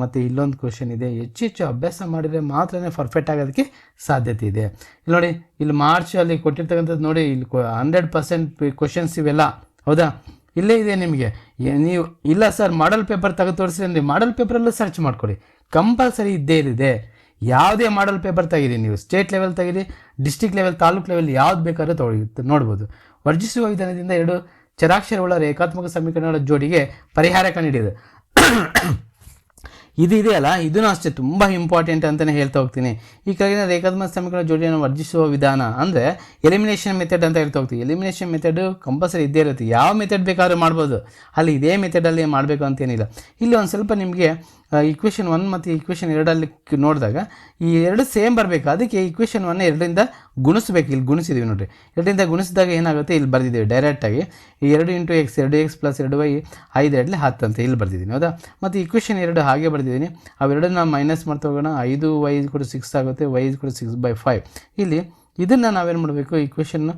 ಮತ್ತು ಇಲ್ಲೊಂದು ಕ್ವಶನ್ ಇದೆ. ಹೆಚ್ಚು ಹೆಚ್ಚು ಅಭ್ಯಾಸ ಮಾಡಿದರೆ ಮಾತ್ರ ಪರ್ಫೆಕ್ಟ್ ಆಗೋದಕ್ಕೆ ಸಾಧ್ಯತೆ ಇದೆ. ಇಲ್ಲಿ ನೋಡಿ, ಇಲ್ಲಿ ಮಾರ್ಚ್ ಅಲ್ಲಿ ಕೊಟ್ಟಿರ್ತಕ್ಕಂಥದ್ದು ನೋಡಿ, ಇಲ್ಲಿ ಹಂಡ್ರೆಡ್ ಪರ್ಸೆಂಟ್ ಕ್ವಶನ್ಸ್ ಇವೆಲ್ಲ. ಹೌದಾ? ಇಲ್ಲೇ ಇದೆ ನಿಮಗೆ. ನೀವು, ಇಲ್ಲ ಸರ್ ಮಾಡಲ್ ಪೇಪರ್ ತೆಗೆದು ತೋರಿಸಿ ಅಂದರೆ ಮಾಡಲ್ ಪೇಪರಲ್ಲೂ ಸರ್ಚ್ ಮಾಡ್ಕೊಳ್ಳಿ. ಕಂಪಲ್ಸರಿ ಇದ್ದೇ ಇರಿದೆ ಯಾವುದೇ ಮಾಡಲ್ ಪೇಪರ್ ತೆಗೀರಿ ನೀವು. ಸ್ಟೇಟ್ ಲೆವೆಲ್ ತೆಗೀರಿ ಡಿಸ್ಟಿಕ್ ಲೆವೆಲ್ ತಾಲೂಕು ಲೆವೆಲ್ ಯಾವ್ದು ಬೇಕಾದ್ರೂ ತೊಗೊಳಿ ನೋಡ್ಬೋದು. ವರ್ಜಿಸುವ ವಿಧಾನದಿಂದ ಎರಡು ಚರಾಕ್ಷರಗಳ ರೇಖಾತ್ಮಕ ಸಮೀಕರಣಗಳ ಜೋಡಿಗೆ ಪರಿಹಾರ ಕಂಡುಹಿಡಿಯೋದು (coughs) ಇದು ಇದೆಯಲ್ಲ ಇದೂ ಅಷ್ಟೇ, ತುಂಬ ಇಂಪಾರ್ಟೆಂಟ್ ಅಂತಲೇ ಹೇಳ್ತಾ ಹೋಗ್ತೀನಿ. ಈ ಕೆಳಗಿನ ರೇಖಾತ್ಮಕ ಸಮೀಕರಣ ಜೋಡಿಯನ್ನು ವರ್ಜಿಸುವ ವಿಧಾನ ಅಂದರೆ ಎಲಿಮಿನೇಷನ್ ಮೆಥಡ್ ಅಂತ ಹೇಳ್ತಾ ಹೋಗ್ತೀವಿ. ಎಲಿಮಿನೇಷನ್ ಮೆಥಡ್ ಕಂಪಲ್ಸರಿ ಇದ್ದೇ ಇರುತ್ತೆ. ಯಾವ ಮೆಥಡ್ ಬೇಕಾದ್ರೂ ಮಾಡ್ಬೋದು. ಅಲ್ಲಿ ಇದೇ ಮೆಥಡಲ್ಲಿ ಮಾಡಬೇಕು ಅಂತೇನಿಲ್ಲ. ಇಲ್ಲಿ ಒಂದು ಸ್ವಲ್ಪ ನಿಮಗೆ ಇಕ್ವೇಷನ್ ಒನ್ ಮತ್ತು ಈಕ್ವೇಷನ್ ಎರಡಲ್ಲಿ ನೋಡಿದಾಗ ಈ ಎರಡು ಸೇಮ್ ಬರಬೇಕು. ಅದಕ್ಕೆ ಈಕ್ವೇಷನ್ ಒನ್ ಎರಡರಿಂದ ಗುಣಿಸ್ಬೇಕು. ಇಲ್ಲಿ ಗುಣಿಸಿದ್ದೀವಿ ನೋಡಿರಿ. ಎರಡರಿಂದ ಗುಣಿಸಿದಾಗ ಏನಾಗುತ್ತೆ? ಇಲ್ಲಿ ಬರೆದಿದ್ದೀವಿ ಡೈರೆಕ್ಟಾಗಿ ಎರಡು ಇಂಟು ಎಕ್ಸ್ ಎರಡು ಎಕ್ಸ್ ಪ್ಲಸ್ ಎರಡು ವೈ ಐದು ಎರಡಲ್ಲಿ ಹತ್ತು ಅಂತ ಇಲ್ಲಿ ಬರ್ದಿದ್ದೀನಿ. ಹೌದಾ? ಮತ್ತು ಈಕ್ವೇಷನ್ ಎರಡು ಹಾಗೆ ಬರ್ದಿದ್ದೀನಿ. ಅವೆರಡನ್ನ ಮೈನಸ್ ಮಾಡ್ತಾ ಹೋಗೋಣ. ಐದು ವೈ ಕೂಡ ಸಿಕ್ಸ್ ಆಗುತ್ತೆ. ವೈ ಕೂಡ ಸಿಕ್ಸ್ ಬೈ ಫೈವ್ ಇಲ್ಲಿ ಇದನ್ನು ನಾವೇನು ಮಾಡಬೇಕು? ಇಕ್ವೇಷನ್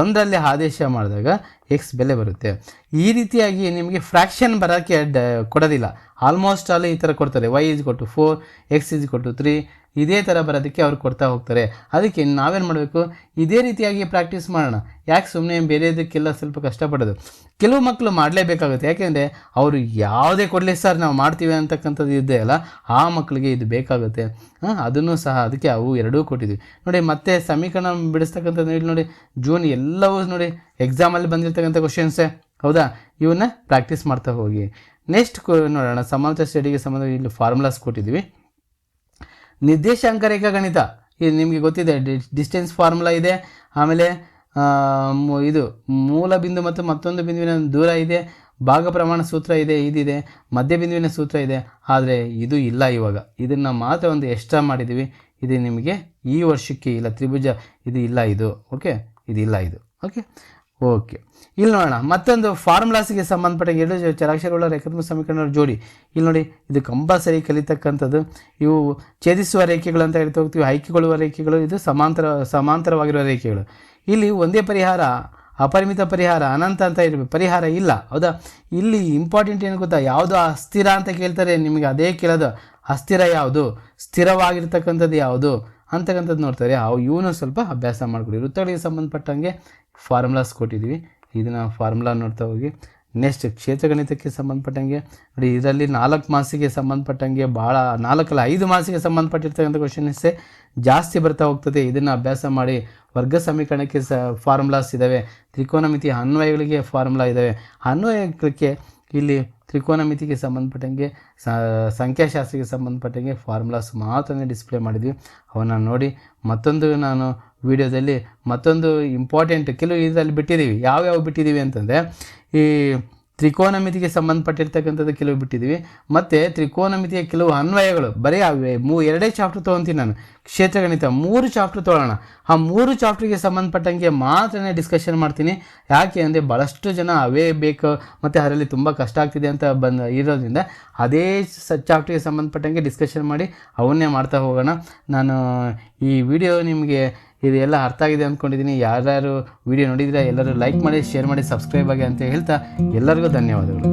ಒಂದರಲ್ಲಿ ಆದೇಶ ಮಾಡಿದಾಗ ಎಕ್ಸ್ ಬೆಲೆ ಬರುತ್ತೆ. ಈ ರೀತಿಯಾಗಿ ನಿಮಗೆ ಫ್ರ್ಯಾಕ್ಷನ್ ಬರೋಕ್ಕೆ ಡ, ಕೊಡೋದಿಲ್ಲ. ಆಲ್ಮೋಸ್ಟ್ ಆಲ್ ಈ ಥರ ಕೊಡ್ತಾರೆ. ವೈ ಇಸ್ ಕೊಟ್ಟು ಫೋರ್ ಎಕ್ಸ್ ಇಸ್ ಕೊಟ್ಟು ತ್ರೀ ಇದೇ ಥರ ಬರೋದಕ್ಕೆ ಅವ್ರು ಕೊಡ್ತಾ ಹೋಗ್ತಾರೆ. ಅದಕ್ಕೆ ನಾವೇನು ಮಾಡಬೇಕು? ಇದೇ ರೀತಿಯಾಗಿ ಪ್ರಾಕ್ಟೀಸ್ ಮಾಡೋಣ. ಯಾಕೆ ಸುಮ್ಮನೆ ಬೇರೆದಕ್ಕೆಲ್ಲ ಸ್ವಲ್ಪ ಕಷ್ಟಪಡೋದು? ಕೆಲವು ಮಕ್ಕಳು ಮಾಡಲೇಬೇಕಾಗುತ್ತೆ. ಯಾಕೆಂದರೆ ಅವರು ಯಾವುದೇ ಕೊಡಲಿ ಸರ್ ನಾವು ಮಾಡ್ತೀವಿ ಅಂತಕ್ಕಂಥದ್ದು ಇದೆ ಅಲ್ಲ. ಆ ಮಕ್ಕಳಿಗೆ ಇದು ಬೇಕಾಗುತ್ತೆ. ಅದನ್ನು ಸಹ ಅದಕ್ಕೆ ಅವು ಎರಡೂ ಕೊಟ್ಟಿದ್ವಿ. ನೋಡಿ, ಮತ್ತೆ ಸಮೀಕರಣ ಬಿಡಿಸ್ತಕ್ಕಂಥದ್ದು ನೋಡಿ. ಜೂನ್ ಎಲ್ಲವೂ ನೋಡಿ ಎಕ್ಸಾಮಲ್ಲಿ ಬಂದಿರ್ತಕ್ಕಂಥ ಕ್ವಶನ್ಸೇ ಹೌದಾ? ಇವನ್ನ ಪ್ರಾಕ್ಟೀಸ್ ಮಾಡ್ತಾ ಹೋಗಿ. ನೆಕ್ಸ್ಟ್ ನೋಡೋಣ. ಸಮಾಂತರ ಸ್ಟಡಿಗೆ ಸಂಬಂಧ ಇಲ್ಲಿ ಫಾರ್ಮುಲಾಸ್ ಕೊಟ್ಟಿದ್ದೀವಿ. ನಿರ್ದೇಶಾಂಕ ರೇಖಾ ಗಣಿತ. ಇದು ನಿಮಗೆ ಗೊತ್ತಿದೆ ಡಿಸ್ಟೆನ್ಸ್ ಫಾರ್ಮುಲಾ ಇದೆ. ಆಮೇಲೆ ಇದು ಮೂಲ ಬಿಂದು ಮತ್ತು ಮತ್ತೊಂದು ಬಿಂದುವಿನ ದೂರ ಇದೆ. ಭಾಗ ಪ್ರಮಾಣ ಸೂತ್ರ ಇದೆ, ಇದಿದೆ. ಮಧ್ಯ ಬಿಂದುವಿನ ಸೂತ್ರ ಇದೆ. ಆದರೆ ಇದು ಇಲ್ಲ ಇವಾಗ. ಇದನ್ನು ಮಾತ್ರ ಒಂದು ಎಕ್ಸ್ಟ್ರಾ ಮಾಡಿದ್ದೀವಿ. ಇದು ನಿಮಗೆ ಈ ವರ್ಷಕ್ಕೆ ಇಲ್ಲ, ತ್ರಿಭುಜ, ಇದು ಇಲ್ಲ ಇದು. ಓಕೆ ಇದು ಇಲ್ಲ ಇದು. ಓಕೆ ಓಕೆ ಇಲ್ಲಿ ನೋಡೋಣ. ಮತ್ತೊಂದು ಫಾರ್ಮುಲಾಸ್ಗೆ ಸಂಬಂಧಪಟ್ಟ ಎರಡು ಚರಾಕ್ಷರಗಳ ರೇಖಾತ್ಮಕ ಸಮೀಕರಣಗಳ ಜೋಡಿ. ಇಲ್ಲಿ ನೋಡಿ, ಇದು ಕಂಪಲ್ಸರಿ ಕಲಿತಕ್ಕಂಥದ್ದು. ಇವು ಛೇದಿಸುವ ರೇಖೆಗಳು ಅಂತ ಹೇಳ್ತಾ ಹೋಗ್ತೀವಿ. ಆಯ್ಕೆಗೊಳ್ಳುವ ರೇಖೆಗಳು, ಇದು ಸಮಾಂತರ, ಸಮಾಂತರವಾಗಿರುವ ರೇಖೆಗಳು. ಇಲ್ಲಿ ಒಂದೇ ಪರಿಹಾರ, ಅಪರಿಮಿತ ಪರಿಹಾರ, ಅನಂತ ಅಂತ ಇರಬೇಕು. ಪರಿಹಾರ ಇಲ್ಲ. ಹೌದಾ? ಇಲ್ಲಿ ಇಂಪಾರ್ಟೆಂಟ್ ಏನು ಗೊತ್ತಾ? ಯಾವುದು ಅಸ್ಥಿರ ಅಂತ ಕೇಳ್ತಾರೆ ನಿಮಗೆ, ಅದೇ ಕೇಳೋದು. ಅಸ್ಥಿರ ಯಾವುದು? ಸ್ಥಿರವಾಗಿರ್ತಕ್ಕಂಥದ್ದು ಯಾವುದು? ಅಂತಕ್ಕಂಥದ್ದು ನೋಡ್ತಾರೆ. ಅವು ಇವನು ಸ್ವಲ್ಪ ಅಭ್ಯಾಸ ಮಾಡಿಕೊಡಿ. ವೃತ್ತಗಳಿಗೆ ಸಂಬಂಧಪಟ್ಟಂಗೆ ಫಾರ್ಮುಲಾಸ್ ಕೊಟ್ಟಿದ್ದೀವಿ ಇದನ್ನು ಫಾರ್ಮುಲಾ ನೋಡ್ತಾ ಹೋಗಿ. ನೆಕ್ಸ್ಟ್ ಕ್ಷೇತ್ರಗಣಿತಕ್ಕೆ ಸಂಬಂಧಪಟ್ಟಂಗೆ. ನೋಡಿ, ಇದರಲ್ಲಿ ನಾಲ್ಕು ಮಾಸಿಗೆ ಸಂಬಂಧಪಟ್ಟಂಗೆ ಭಾಳ ನಾಲ್ಕಲ್ಲ ಐದು ಮಾಸಿಗೆ ಸಂಬಂಧಪಟ್ಟಿರ್ತಕ್ಕಂಥ ಕ್ವಶನ್ಸೇ ಜಾಸ್ತಿ ಬರ್ತಾ ಹೋಗ್ತದೆ. ಇದನ್ನು ಅಭ್ಯಾಸ ಮಾಡಿ ವರ್ಗ ಸಮೀಕರಣಕ್ಕೆ ಸ, ಫಾರ್ಮುಲಾಸ್ ಇದ್ದಾವೆ ತ್ರಿಕೋನಮಿತಿ ಅನ್ವಯಗಳಿಗೆ ಫಾರ್ಮುಲಾ ಇದ್ದಾವೆ ಅನ್ವಯಕ್ಕೆ ಇಲ್ಲಿ ತ್ರಿಕೋನಮಿತಿಗೆ ಸಂಬಂಧಪಟ್ಟಂಗೆ ಸಂಖ್ಯಾಶಾಸ್ತ್ರಕ್ಕೆ ಸಂಬಂಧಪಟ್ಟಂಗೆ ಫಾರ್ಮುಲಾಸ್ ಮಾತ್ರ ಡಿಸ್ಪ್ಲೇ ಮಾಡಿದ್ವಿ. ಅವನ್ನ ನೋಡಿ ಮತ್ತೊಂದು ನಾನು ವಿಡಿಯೋದಲ್ಲಿ ಮತ್ತೊಂದು ಇಂಪಾರ್ಟೆಂಟ್ ಕೆಲವು ಇದರಲ್ಲಿ ಬಿಟ್ಟಿದ್ದೀವಿ. ಯಾವ್ಯಾವ ಬಿಟ್ಟಿದ್ದೀವಿ ಅಂತಂದರೆ, ಈ ತ್ರಿಕೋನಮಿತಿಗೆ ಸಂಬಂಧಪಟ್ಟಿರ್ತಕ್ಕಂಥದ್ದು ಕೆಲವು ಬಿಟ್ಟಿದ್ದೀವಿ. ಮತ್ತು ತ್ರಿಕೋನಮಿತಿಯ ಕೆಲವು ಅನ್ವಯಗಳು, ಬರೀ ಅವೇ, ಮೂ, ಎರಡೇ ಚಾಪ್ಟರ್ ತೊಗೊತೀನಿ ನಾನು. ಕ್ಷೇತ್ರಗಣಿತ ಮೂರು ಚಾಪ್ಟರ್ ತೊಗೊಳ್ಳೋಣ. ಆ ಮೂರು ಚಾಪ್ಟ್ರಿಗೆ ಸಂಬಂಧಪಟ್ಟಂಗೆ ಮಾತ್ರನೇ ಡಿಸ್ಕಷನ್ ಮಾಡ್ತೀನಿ. ಯಾಕೆ ಅಂದರೆ ಭಾಳಷ್ಟು ಜನ ಅವೇ ಬೇಕು, ಮತ್ತು ಅದರಲ್ಲಿ ತುಂಬ ಕಷ್ಟ ಆಗ್ತಿದೆ ಅಂತ ಬಂದ, ಇರೋದ್ರಿಂದ ಅದೇ ಸ ಚಾಪ್ಟ್ರಿಗೆ ಸಂಬಂಧಪಟ್ಟಂಗೆ ಡಿಸ್ಕಷನ್ ಮಾಡಿ ಅವನ್ನೇ ಮಾಡ್ತಾ ಹೋಗೋಣ. ನಾನು ಈ ವಿಡಿಯೋ ನಿಮಗೆ ಇದೆಲ್ಲ ಅರ್ಥ ಆಗಿದೆ ಅಂದ್ಕೊಂಡಿದ್ದೀನಿ ಯಾರ್ಯಾರು ವಿಡಿಯೋ ನೋಡಿದರೆ ಎಲ್ಲರೂ ಲೈಕ್ ಮಾಡಿ ಶೇರ್ ಮಾಡಿ ಸಬ್ಸ್ಕ್ರೈಬ್ ಆಗಿ ಅಂತ ಹೇಳ್ತಾ ಎಲ್ಲರಿಗೂ ಧನ್ಯವಾದಗಳು.